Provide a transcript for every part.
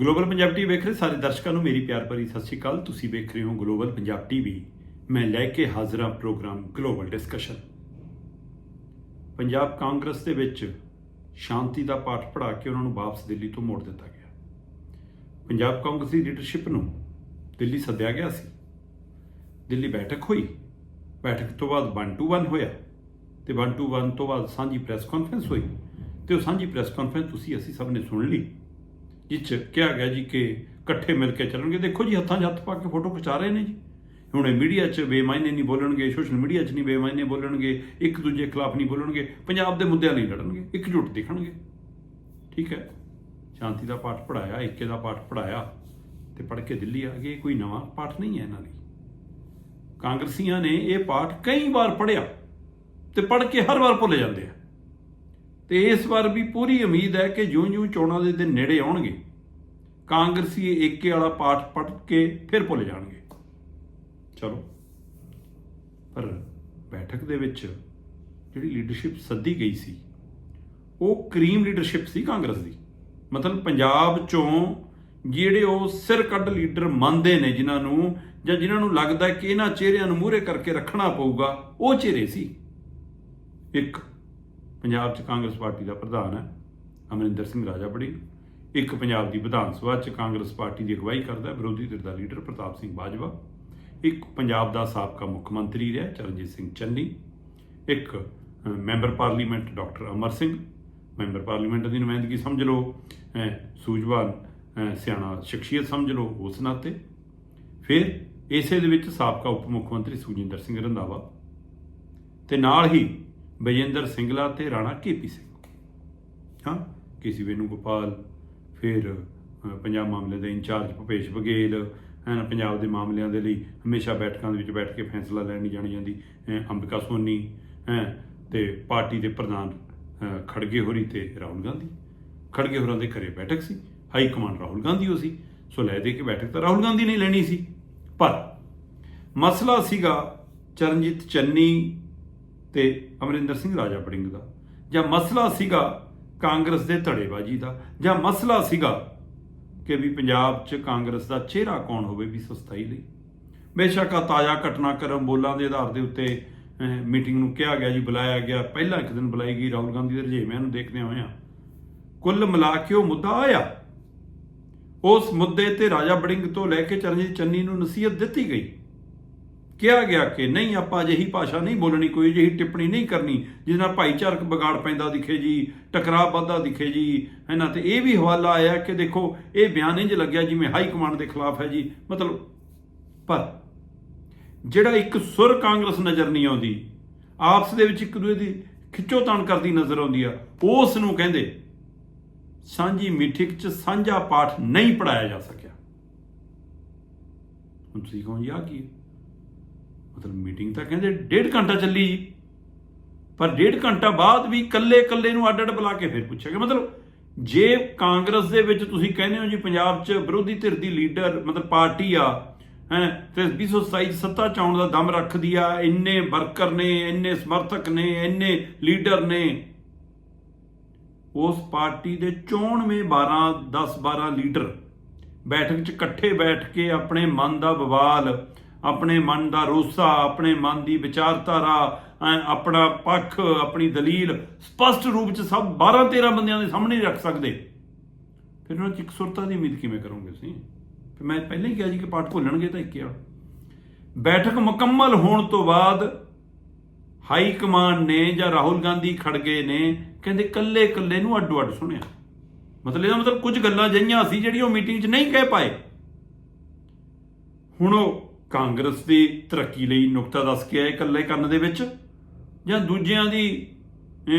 Global Punjab TV ਵੇਖ ਰਹੇ ਸਾਰੇ ਦਰਸ਼ਕਾਂ ਨੂੰ ਮੇਰੀ ਪਿਆਰ ਭਰੀ ਸਤਿ ਸ਼੍ਰੀ ਅਕਾਲ। ਤੁਸੀਂ ਵੇਖ ਰਹੇ ਹੋ ਗਲੋਬਲ ਪੰਜਾਬ ਟੀਵੀ ਮੈਂ ਲੈ ਕੇ ਹਾਜ਼ਰ ਹਾਂ program global discussion. Punjab Congress ਦੇ ਵਿੱਚ ਸ਼ਾਂਤੀ ਦਾ ਪਾਠ ਪੜ੍ਹਾ ਕੇ ਉਹਨਾਂ ਨੂੰ ਵਾਪਸ ਦਿੱਲੀ ਤੋਂ ਮੋੜ ਦਿੱਤਾ ਗਿਆ। ਪੰਜਾਬ ਕਾਂਗਰਸ ਦੀ ਲੀਡਰਸ਼ਿਪ ਨੂੰ ਦਿੱਲੀ ਸੱਦਿਆ ਗਿਆ ਸੀ। ਦਿੱਲੀ ਬੈਠਕ ਹੋਈ। ਬੈਠਕ ਤੋਂ ਬਾਅਦ 1 ਟੂ 1 ਹੋਇਆ ਤੇ 1 ਟੂ 1 ਤੋਂ ਬਾਅਦ ਸਾਂਝੀ ਪ੍ਰੈਸ ਕਾਨਫਰੰਸ ਹੋਈ। ਤੇ ਉਹ ਸਾਂਝੀ ਪ੍ਰੈਸ ਕਾਨਫਰੰਸ ਤੁਸੀਂ, ਅਸੀਂ ਸਭ ਨੇ ਸੁਣ ਲਈ। ਜਿਸ 'ਚ ਕਿਹਾ ਗਿਆ ਜੀ ਕਿ ਇਕੱਠੇ ਮਿਲ ਕੇ ਚੱਲਣਗੇ। ਦੇਖੋ ਜੀ, ਹੱਥਾਂ 'ਚ ਹੱਥ ਪਾ ਕੇ ਫੋਟੋ ਖਿਚਾ ਰਹੇ ਨੇ ਜੀ। ਹੁਣ ਇਹ ਮੀਡੀਆ 'ਚ ਬੇਮਾਇਨੇ ਨਹੀਂ ਬੋਲਣਗੇ, ਸੋਸ਼ਲ ਮੀਡੀਆ 'ਚ ਨਹੀਂ ਬੇਮਾਇਨੇ ਬੋਲਣਗੇ, ਇੱਕ ਦੂਜੇ ਖਿਲਾਫ ਨਹੀਂ ਬੋਲਣਗੇ, ਪੰਜਾਬ ਦੇ ਮੁੱਦਿਆਂ ਲਈ ਲੜਨਗੇ, ਇਕਜੁੱਟ ਦਿਖਣਗੇ। ਠੀਕ ਹੈ? ਸ਼ਾਂਤੀ ਦਾ ਪਾਠ ਪੜਾਇਆ ਏਕੇ ਦਾ ਪਾਠ ਪੜਾਇਆ ਤੇ ਪੜ ਕੇ ਦਿੱਲੀ ਆ ਗਏ, ਕੋਈ ਨਵਾਂ ਪਾਠ ਨਹੀਂ ਹੈ ਇਹਨਾਂ ਲਈ। ਕਾਂਗਰਸੀਆਂ ਨੇ ਇਹ ਪਾਠ ਕਈ ਵਾਰ ਪੜਿਆ ਤੇ ਪੜ ਕੇ ਹਰ ਵਾਰ ਭੁੱਲ ਜਾਂਦੇ ਆ। ਤੇ ਇਸ ਵਾਰ ਵੀ ਪੂਰੀ ਉਮੀਦ ਹੈ ਕਿ ਜਿਉਂ-ਜਿਉਂ ਚੋਣਾਂ ਦੇ ਦਿਨ ਨੇੜੇ ਆਉਣਗੇ ਕਾਂਗਰਸੀ ਏਕੇ ਵਾਲਾ ਪਾਠ ਪੜ ਕੇ ਫਿਰ ਭੁੱਲ ਜਾਣਗੇ। ਚਲੋ, ਪਰ ਬੈਠਕ ਦੇ ਵਿੱਚ ਜਿਹੜੀ ਲੀਡਰਸ਼ਿਪ ਸੱਦੀ ਗਈ ਸੀ, ਉਹ ਕਰੀਮ ਲੀਡਰਸ਼ਿਪ ਸੀ ਕਾਂਗਰਸ ਦੀ। ਮਤਲਬ ਪੰਜਾਬ ਚੋਂ ਜਿਹੜੇ ਉਹ ਸਿਰ ਕੱਢ ਲੀਡਰ ਮੰਨਦੇ ਨੇ ਜਿਨ੍ਹਾਂ ਨੂੰ, ਜਾਂ ਜਿਨ੍ਹਾਂ ਨੂੰ ਲੱਗਦਾ ਕਿ ਇਹਨਾਂ ਚਿਹਰਿਆਂ ਨੂੰ ਮੂਹਰੇ ਕਰਕੇ ਰੱਖਣਾ ਪਊਗਾ, ਉਹ ਚਿਹਰੇ ਸੀ। ਇੱਕ ਪੰਜਾਬ 'ਚ ਕਾਂਗਰਸ ਪਾਰਟੀ ਦਾ ਪ੍ਰਧਾਨ ਹੈ, ਅਮਰਿੰਦਰ ਸਿੰਘ ਰਾਜਾ ਬੜੀ ਇੱਕ ਪੰਜਾਬ ਦੀ ਵਿਧਾਨ ਸਭਾ 'ਚ ਕਾਂਗਰਸ ਪਾਰਟੀ ਦੀ ਅਗਵਾਈ ਕਰਦਾ ਹੈ, ਵਿਰੋਧੀ ਧਿਰ ਦਾ ਲੀਡਰ ਪ੍ਰਤਾਪ ਸਿੰਘ ਬਾਜਵਾ। ਇੱਕ ਪੰਜਾਬ ਦਾ ਸਾਬਕਾ ਮੁੱਖ ਮੰਤਰੀ ਰਿਹਾ, ਚਰਨਜੀਤ ਸਿੰਘ ਚੰਨੀ। ਇੱਕ member parliament doctor Amar Singh. Member parliament ਦੀ ਨੁਮਾਇੰਦਗੀ ਸਮਝ ਲਓ ਸੂਝਵਾਨ ਸਿਆਣਾ ਸ਼ਖਸੀਅਤ ਸਮਝ ਲਓ, ਉਸ ਨਾਤੇ। ਫਿਰ ਇਸੇ ਦੇ ਵਿੱਚ ਸਾਬਕਾ ਉਪ ਮੁੱਖ ਮੰਤਰੀ ਸੁਖਜਿੰਦਰ ਸਿੰਘ ਰੰਧਾਵਾ। ਤੇ ਨਾਲ ਹੀ ਬਜਿੰਦਰ ਸਿੰਗਲਾ ਤੇ ਰਾਣਾ ਕੇਪੀ ਸਿੰਘ। ਹਾਂ ਕੇਸੀ ਵੇਨੂ ਗੋਪਾਲ ਫਿਰ ਪੰਜਾਬ ਮਾਮਲੇ ਦੇ ਇੰਚਾਰਜ ਭੁਪੇਸ਼ ਬਘੇਲ ਹੈ ਨਾ ਪੰਜਾਬ ਦੇ ਮਾਮਲਿਆਂ ਦੇ ਲਈ ਹਮੇਸ਼ਾ ਬੈਠਕਾਂ ਦੇ ਵਿੱਚ ਬੈਠ ਕੇ ਫੈਸਲਾ ਲੈਣੀ ਜਾਣੀ ਜਾਂਦੀ ਅ, ਅੰਬਿਕਾ ਸੋਨੀ ਹੈ ਤੇ ਪਾਰਟੀ ਦੇ ਪ੍ਰਧਾਨ ਖੜਗੇ ਹੋਰੀ ਤੇ ਰਾਹੁਲ ਗਾਂਧੀ। ਖੜਗੇ ਹੋਰਾਂ ਦੇ ਘਰੇ ਬੈਠਕ ਸੀ ਹਾਈ ਕਮਾਂਡ ਰਾਹੁਲ ਗਾਂਧੀ ਹੋ ਸੀ ਸੋ ਲੈ ਦੇ ਕੇ ਬੈਠਕ ਤਾਂ ਰਾਹੁਲ ਗਾਂਧੀ ਨੇ ਲੈਣੀ ਸੀ। ਪਰ ਮਸਲਾ ਸੀਗਾ ਚਰਨਜੀਤ ਚੰਨੀ ਤੇ ਅਮਰਿੰਦਰ ਸਿੰਘ ਰਾਜਾ ਬੜਿੰਗ ਦਾ, ਜਾਂ ਮਸਲਾ ਸੀਗਾ ਕਾਂਗਰਸ ਦੇ ਧੜੇਬਾਜ਼ੀ ਦਾ, ਜਾਂ ਮਸਲਾ ਸੀਗਾ ਕਿ ਵੀ ਪੰਜਾਬ 'ਚ ਕਾਂਗਰਸ ਦਾ ਚਿਹਰਾ ਕੌਣ ਹੋਵੇ ਵੀ ਸਸਤਾਈ ਲਈ। ਬੇਸ਼ੱਕ ਆ ਤਾਜ਼ਾ ਘਟਨਾਕ੍ਰਮ ਬੋਲਾਂ ਦੇ ਆਧਾਰ ਦੇ ਉੱਤੇ ਮੀਟਿੰਗ ਨੂੰ ਕਿਹਾ ਗਿਆ ਜੀ, ਬੁਲਾਇਆ ਗਿਆ। ਪਹਿਲਾਂ ਇੱਕ ਦਿਨ ਬੁਲਾਈ ਗਈ, ਰਾਹੁਲ ਗਾਂਧੀ ਦੇ ਰੁਝੇਵਿਆਂ ਨੂੰ ਦੇਖਦੇ ਹੋਇਆ ਕੁੱਲ ਮਿਲਾ ਕੇ ਉਹ ਮੁੱਦਾ ਆਇਆ। ਉਸ ਮੁੱਦੇ ਤੇ ਰਾਜਾ ਬੜਿੰਗ ਤੋਂ ਲੈ ਕੇ ਚਰਨਜੀਤ ਚੰਨੀ ਨੂੰ ਨਸੀਹਤ ਦਿੱਤੀ ਗਈ। ਕਿਹਾ ਗਿਆ ਕਿ ਨਹੀਂ, ਆਪਾਂ ਅਜਿਹੀ ਭਾਸ਼ਾ ਨਹੀਂ ਬੋਲਣੀ, ਕੋਈ ਅਜਿਹੀ ਟਿੱਪਣੀ ਨਹੀਂ ਕਰਨੀ ਜਿਸ ਨਾਲ ਭਾਈਚਾਰਕ ਵਿਗਾੜ ਪੈਂਦਾ ਦਿਖੇ ਜੀ, ਟਕਰਾਅ ਵੱਧਦਾ ਦਿਖੇ ਜੀ ਹੈ ਨਾ ਤੇ ਇਹ ਵੀ ਹਵਾਲਾ ਆਇਆ ਕਿ ਦੇਖੋ, ਇਹ ਬਿਆਨ ਇੰਜ ਲੱਗਿਆ ਜਿਵੇਂ ਹਾਈ ਕਮਾਂਡ ਦੇ ਖਿਲਾਫ ਹੈ ਜੀ, ਮਤਲਬ, ਪਰ ਜਿਹੜਾ ਇੱਕ ਸੁਰ ਕਾਂਗਰਸ ਨਜ਼ਰ ਨਹੀਂ ਆਉਂਦੀ, ਆਪਸ ਦੇ ਵਿੱਚ ਇੱਕ ਦੂਜੇ ਦੀ ਖਿੱਚੋਤਾਣ ਕਰਦੀ ਨਜ਼ਰ ਆਉਂਦੀ ਆ, ਉਸ ਨੂੰ ਕਹਿੰਦੇ, ਸਾਂਝੀ ਮੀਠਿਕ 'ਚ ਸਾਂਝਾ ਪਾਠ ਨਹੀਂ ਪੜਾਇਆ ਜਾ ਸਕਿਆ। ਹੁਣ ਤੁਸੀਂ ਕਹੋ ਜੀ ਕੀ ਮਤਲਬ ਮੀਟਿੰਗ ਤਾਂ ਕਹਿੰਦੇ ਡੇਢ ਘੰਟਾ ਚੱਲੀ ਪਰ ਡੇਢ ਘੰਟਾ ਬਾਅਦ ਵੀ ਕੱਲੇ ਕੱਲੇ ਨੂੰ ਅੱਡ ਅੱਡ ਬੁਲਾ ਕੇ ਫਿਰ ਪੁੱਛਿਆ ਗਿਆ। ਮਤਲਬ ਜੇ ਕਾਂਗਰਸ ਦੇ ਵਿੱਚ ਤੁਸੀਂ ਕਹਿੰਦੇ ਹੋ ਜੀ ਪੰਜਾਬ 'ਚ ਵਿਰੋਧੀ ਧਿਰ ਦੀ ਲੀਡਰ, ਮਤਲਬ ਪਾਰਟੀ ਆ, ਹੈ, ਤੇ 227 'ਚ ਸੱਤਾ ਚ ਆਉਣ ਦਾ ਦਮ ਰੱਖਦੀ ਆ, ਇੰਨੇ ਵਰਕਰ ਨੇ, ਇੰਨੇ ਸਮਰਥਕ ਨੇ, ਇੰਨੇ ਲੀਡਰ ਨੇ। ਉਸ ਪਾਰਟੀ ਦੇ 94 12 10 12 ਲੀਡਰ ਬੈਠਕ 'ਚ ਇਕੱਠੇ ਬੈਠ ਕੇ ਆਪਣੇ ਮਨ ਦਾ ਬਵਾਲ ਆਪਣੇ ਮਨ ਦਾ ਰੋਸਾ, ਆਪਣੇ ਮਨ ਦੀ ਵਿਚਾਰਧਾਰਾ ਆਪਣਾ ਪੱਖ, ਆਪਣੀ ਦਲੀਲ ਸਪਸ਼ਟ ਰੂਪ 'ਚ ਸਭ 12 13 ਬੰਦਿਆਂ ਦੇ ਸਾਹਮਣੇ ਰੱਖ ਸਕਦੇ। ਫਿਰ ਉਹਨਾਂ 'ਚ ਇਕਸੁਰਤਾ ਦੀ ਉਮੀਦ ਕਿਵੇਂ ਕਰੋਗੇ ਤੁਸੀਂ? ਫਿਰ ਮੈਂ ਪਹਿਲਾਂ ਹੀ ਕਿਹਾ ਜੀ ਕਿ ਪਾਠ ਭੁੱਲਣਗੇ ਤਾਂ ਇੱਕ ਆ। ਬੈਠਕ ਮੁਕੰਮਲ ਹੋਣ ਤੋਂ ਬਾਅਦ ਹਾਈ ਕਮਾਂਡ ਨੇ ਜਾਂ ਰਾਹੁਲ ਗਾਂਧੀ ਖੜਗੇ ਨੇ, ਕਹਿੰਦੇ ਕੱਲੇ ਕੱਲੇ ਨੂੰ ਅੱਡੋ ਅੱਡ ਸੁਣਿਆ। ਮਤਲਬ ਇਹਦਾ ਮਤਲਬ ਕੁਝ ਗੱਲਾਂ ਜਈਆਂ ਸੀ ਜਿਹੜੀ ਉਹ ਮੀਟਿੰਗ 'ਚ ਨਹੀਂ ਕਹਿ ਪਾਏ। ਹੁਣ ਉਹ ਕਾਂਗਰਸ ਦੀ ਤਰੱਕੀ ਲਈ ਨੁਕਤਾ ਦੱਸ ਕੇ ਆਏ ਇਕੱਲੇ ਕੰਨ ਦੇ ਵਿੱਚ? ਜਾਂ ਦੂਜਿਆਂ ਦੀ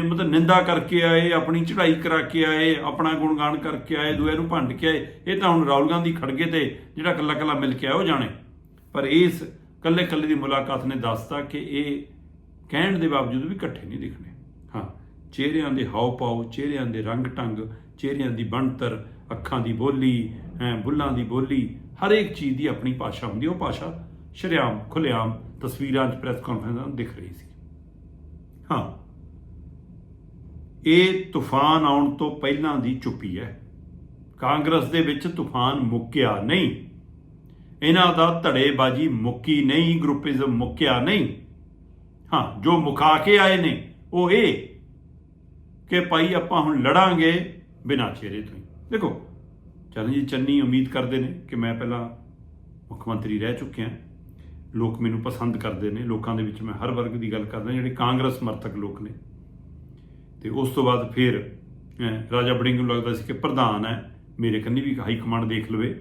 ਮਤਲਬ ਨਿੰਦਾ ਕਰਕੇ ਆਏ, ਆਪਣੀ ਚੜ੍ਹਾਈ ਕਰਾ ਕੇ ਆਏ, ਆਪਣਾ ਗੁਣਗਾਨ ਕਰਕੇ ਆਏ ਦੂਏ ਨੂੰ ਭੰਡ ਕੇ ਆਏ? ਇਹ ਤਾਂ ਹੁਣ ਰਾਹੁਲ ਗਾਂਧੀ ਖੜਗੇ ਤੇ ਜਿਹੜਾ ਇਕੱਲਾ ਇਕੱਲਾ ਮਿਲ ਕੇ ਆਇਆ ਉਹ ਜਾਣੇ। ਪਰ ਇਸ ਇਕੱਲੇ ਇਕੱਲੇ ਦੀ ਮੁਲਾਕਾਤ ਨੇ ਦੱਸਤਾ ਕਿ ਇਹ ਕਹਿਣ ਦੇ ਬਾਵਜੂਦ ਵੀ ਇਕੱਠੇ ਨਹੀਂ ਦਿਖਣੇ। ਹਾਂ, ਚਿਹਰਿਆਂ ਦੇ ਹਾਵ ਪਾਉ ਚਿਹਰਿਆਂ ਦੇ ਰੰਗ ਟੰਗ ਚਿਹਰਿਆਂ ਦੀ ਬਣਤਰ, ਅੱਖਾਂ ਦੀ ਬੋਲੀ ਬੁੱਲਾਂ ਦੀ ਬੋਲੀ, ਹਰ ਇੱਕ ਚੀਜ਼ ਦੀ ਆਪਣੀ ਭਾਸ਼ਾ ਹੁੰਦੀ, ਉਹ ਭਾਸ਼ਾ ਸ਼ਰੇਆਮ ਖੁੱਲੇਆਮ ਤਸਵੀਰਾਂ 'ਚ ਪ੍ਰੈਸ ਕਾਨਫਰੰਸਾਂ ਦਿਖ ਰਹੀ ਸੀ। ਹਾਂ। ਇਹ ਤੂਫਾਨ ਆਉਣ ਤੋਂ ਪਹਿਲਾਂ ਦੀ ਚੁੱਪੀ ਹੈ। ਕਾਂਗਰਸ ਦੇ ਵਿੱਚ ਤੂਫਾਨ ਮੁੱਕਿਆ ਨਹੀਂ। ਇਹਨਾਂ ਦਾ ਧੜੇਬਾਜ਼ੀ ਮੁੱਕੀ ਨਹੀਂ ਗਰੁੱਪਿਜ਼ਮ ਮੁੱਕਿਆ ਨਹੀਂ। ਹਾਂ, ਜੋ ਮੁਕਾ ਕੇ ਆਏ ਨੇ, ਉਹ ਇਹ ਕਿ ਭਾਈ ਆਪਾਂ ਹੁਣ ਲੜਾਂਗੇ ਬਿਨਾਂ ਚਿਹਰੇ ਤੋਂ ਹੀ। ਦੇਖੋ ਚਰਨਜੀਤ ਚੰਨੀ ਉਮੀਦ ਕਰਦੇ ਨੇ ਕਿ ਮੈਂ ਪਹਿਲਾਂ ਮੁੱਖ ਮੰਤਰੀ ਰਹਿ ਚੁੱਕਿਆ। ਲੋਕ ਮੈਨੂੰ ਪਸੰਦ ਕਰਦੇ ਨੇ। ਲੋਕਾਂ ਦੇ ਵਿੱਚ ਮੈਂ ਹਰ ਵਰਗ ਦੀ ਗੱਲ ਕਰਦਾ, ਜਿਹੜੇ ਕਾਂਗਰਸ ਸਮਰਥਕ ਲੋਕ ਨੇ। ਤੇ ਉਸ ਤੋਂ ਬਾਅਦ ਫਿਰ ਰਾਜਾ ਬੜਿੰਗ ਨੂੰ ਲੱਗਦਾ ਸੀ ਕਿ ਪ੍ਰਧਾਨ ਹੈ, ਮੇਰੇ ਕੰਨੀ ਵੀ ਹਾਈ ਕਮਾਂਡ ਦੇਖ ਲਵੇ।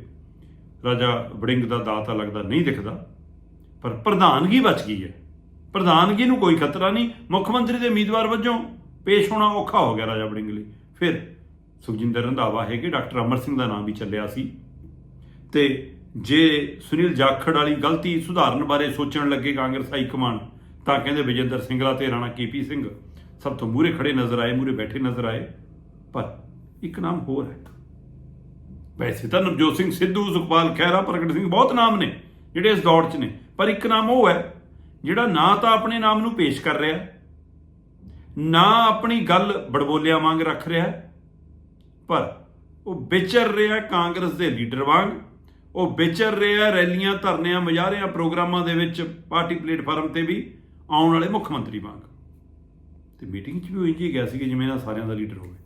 ਰਾਜਾ ਬੜਿੰਗ ਦਾ ਦਾਤਾ ਲੱਗਦਾ ਨਹੀਂ ਦਿਖਦਾ, ਪਰ ਪ੍ਰਧਾਨਗੀ ਬਚ ਗਈ ਹੈ। ਪ੍ਰਧਾਨਗੀ ਨੂੰ ਕੋਈ ਖਤਰਾ ਨਹੀਂ। ਮੁੱਖ ਮੰਤਰੀ ਦੇ ਉਮੀਦਵਾਰ ਵਜੋਂ ਪੇਸ਼ ਹੋਣਾ ਔਖਾ ਹੋ ਗਿਆ ਰਾਜਾ ਬੜਿੰਗ ਲਈ। ਫਿਰ ਸੁਖਜਿੰਦਰ ਰੰਧਾਵਾ ਹੈਗੇ, ਡਾਕਟਰ ਅਮਰ ਸਿੰਘ ਦਾ ਨਾਮ ਵੀ ਚੱਲਿਆ ਸੀ। ਤੇ ਜੇ ਸੁਨੀਲ ਜਾਖੜ ਵਾਲੀ ਗਲਤੀ ਸੁਧਾਰਨ ਬਾਰੇ ਸੋਚਣ ਲੱਗੇ ਕਾਂਗਰਸ ਹਾਈ ਕਮਾਂਡ, ਤਾਂ ਕਹਿੰਦੇ ਵਿਜੇਂਦਰ ਸਿੰਘਲਾ ਤੇ ਰਾਣਾ ਕੇਪੀ ਸਿੰਘ ਸਭ ਤੋਂ ਮੂਹਰੇ ਖੜੇ ਨਜ਼ਰ ਆਏ, ਮੂਹਰੇ ਬੈਠੇ ਨਜ਼ਰ ਆਏ, ਪਰ ਇੱਕ ਨਾਮ ਹੋਰ ਹੈ। ਵੈਸੇ ਤਾਂ ਨਵਜੋਤ ਸਿੰਘ ਸਿੱਧੂ, ਸੁਖਪਾਲ ਖਹਿਰਾ, ਪ੍ਰਗਟ ਸਿੰਘ ਬਹੁਤ ਨਾਮ ਨੇ, ਜਿਹੜੇ ਇਸ ਦੌੜ 'ਚ ਨੇ, ਪਰ ਇੱਕ ਨਾਮ ਉਹ ਹੈ, ਜਿਹੜਾ ਨਾ ਤਾਂ ਆਪਣੇ ਨਾਮ ਨੂੰ ਪੇਸ਼ ਕਰ ਰਿਹਾ, ਨਾ ਆਪਣੀ ਗੱਲ ਬੜਬੋਲਿਆਂ ਵਾਂਗ ਰੱਖ ਰਿਹਾ ਪਰ ਉਹ ਵਿਚਰ ਰਿਹਾ ਕਾਂਗਰਸ ਦੇ ਲੀਡਰ ਵਾਂਗ, ਉਹ ਵਿਚਰ ਰਿਹਾ ਰੈਲੀਆਂ ਧਰਨਿਆਂ ਮੁਜ਼ਾਹਰਿਆਂ ਪ੍ਰੋਗਰਾਮਾਂ ਦੇ ਵਿੱਚ ਪਾਰਟੀ ਪਲੇਟਫਾਰਮ ਤੇ ਵੀ ਆਉਣ ਵਾਲੇ ਮੁੱਖ ਮੰਤਰੀ ਵਾਂਗ। ਤੇ ਮੀਟਿੰਗ 'ਚ ਵੀ ਉਹ ਇੰਝ ਹੀ ਗਿਆ ਸੀ ਕਿ ਜਿਵੇਂ ਇਹਨਾਂ ਸਾਰਿਆਂ ਦਾ ਲੀਡਰ ਹੋਵੇ।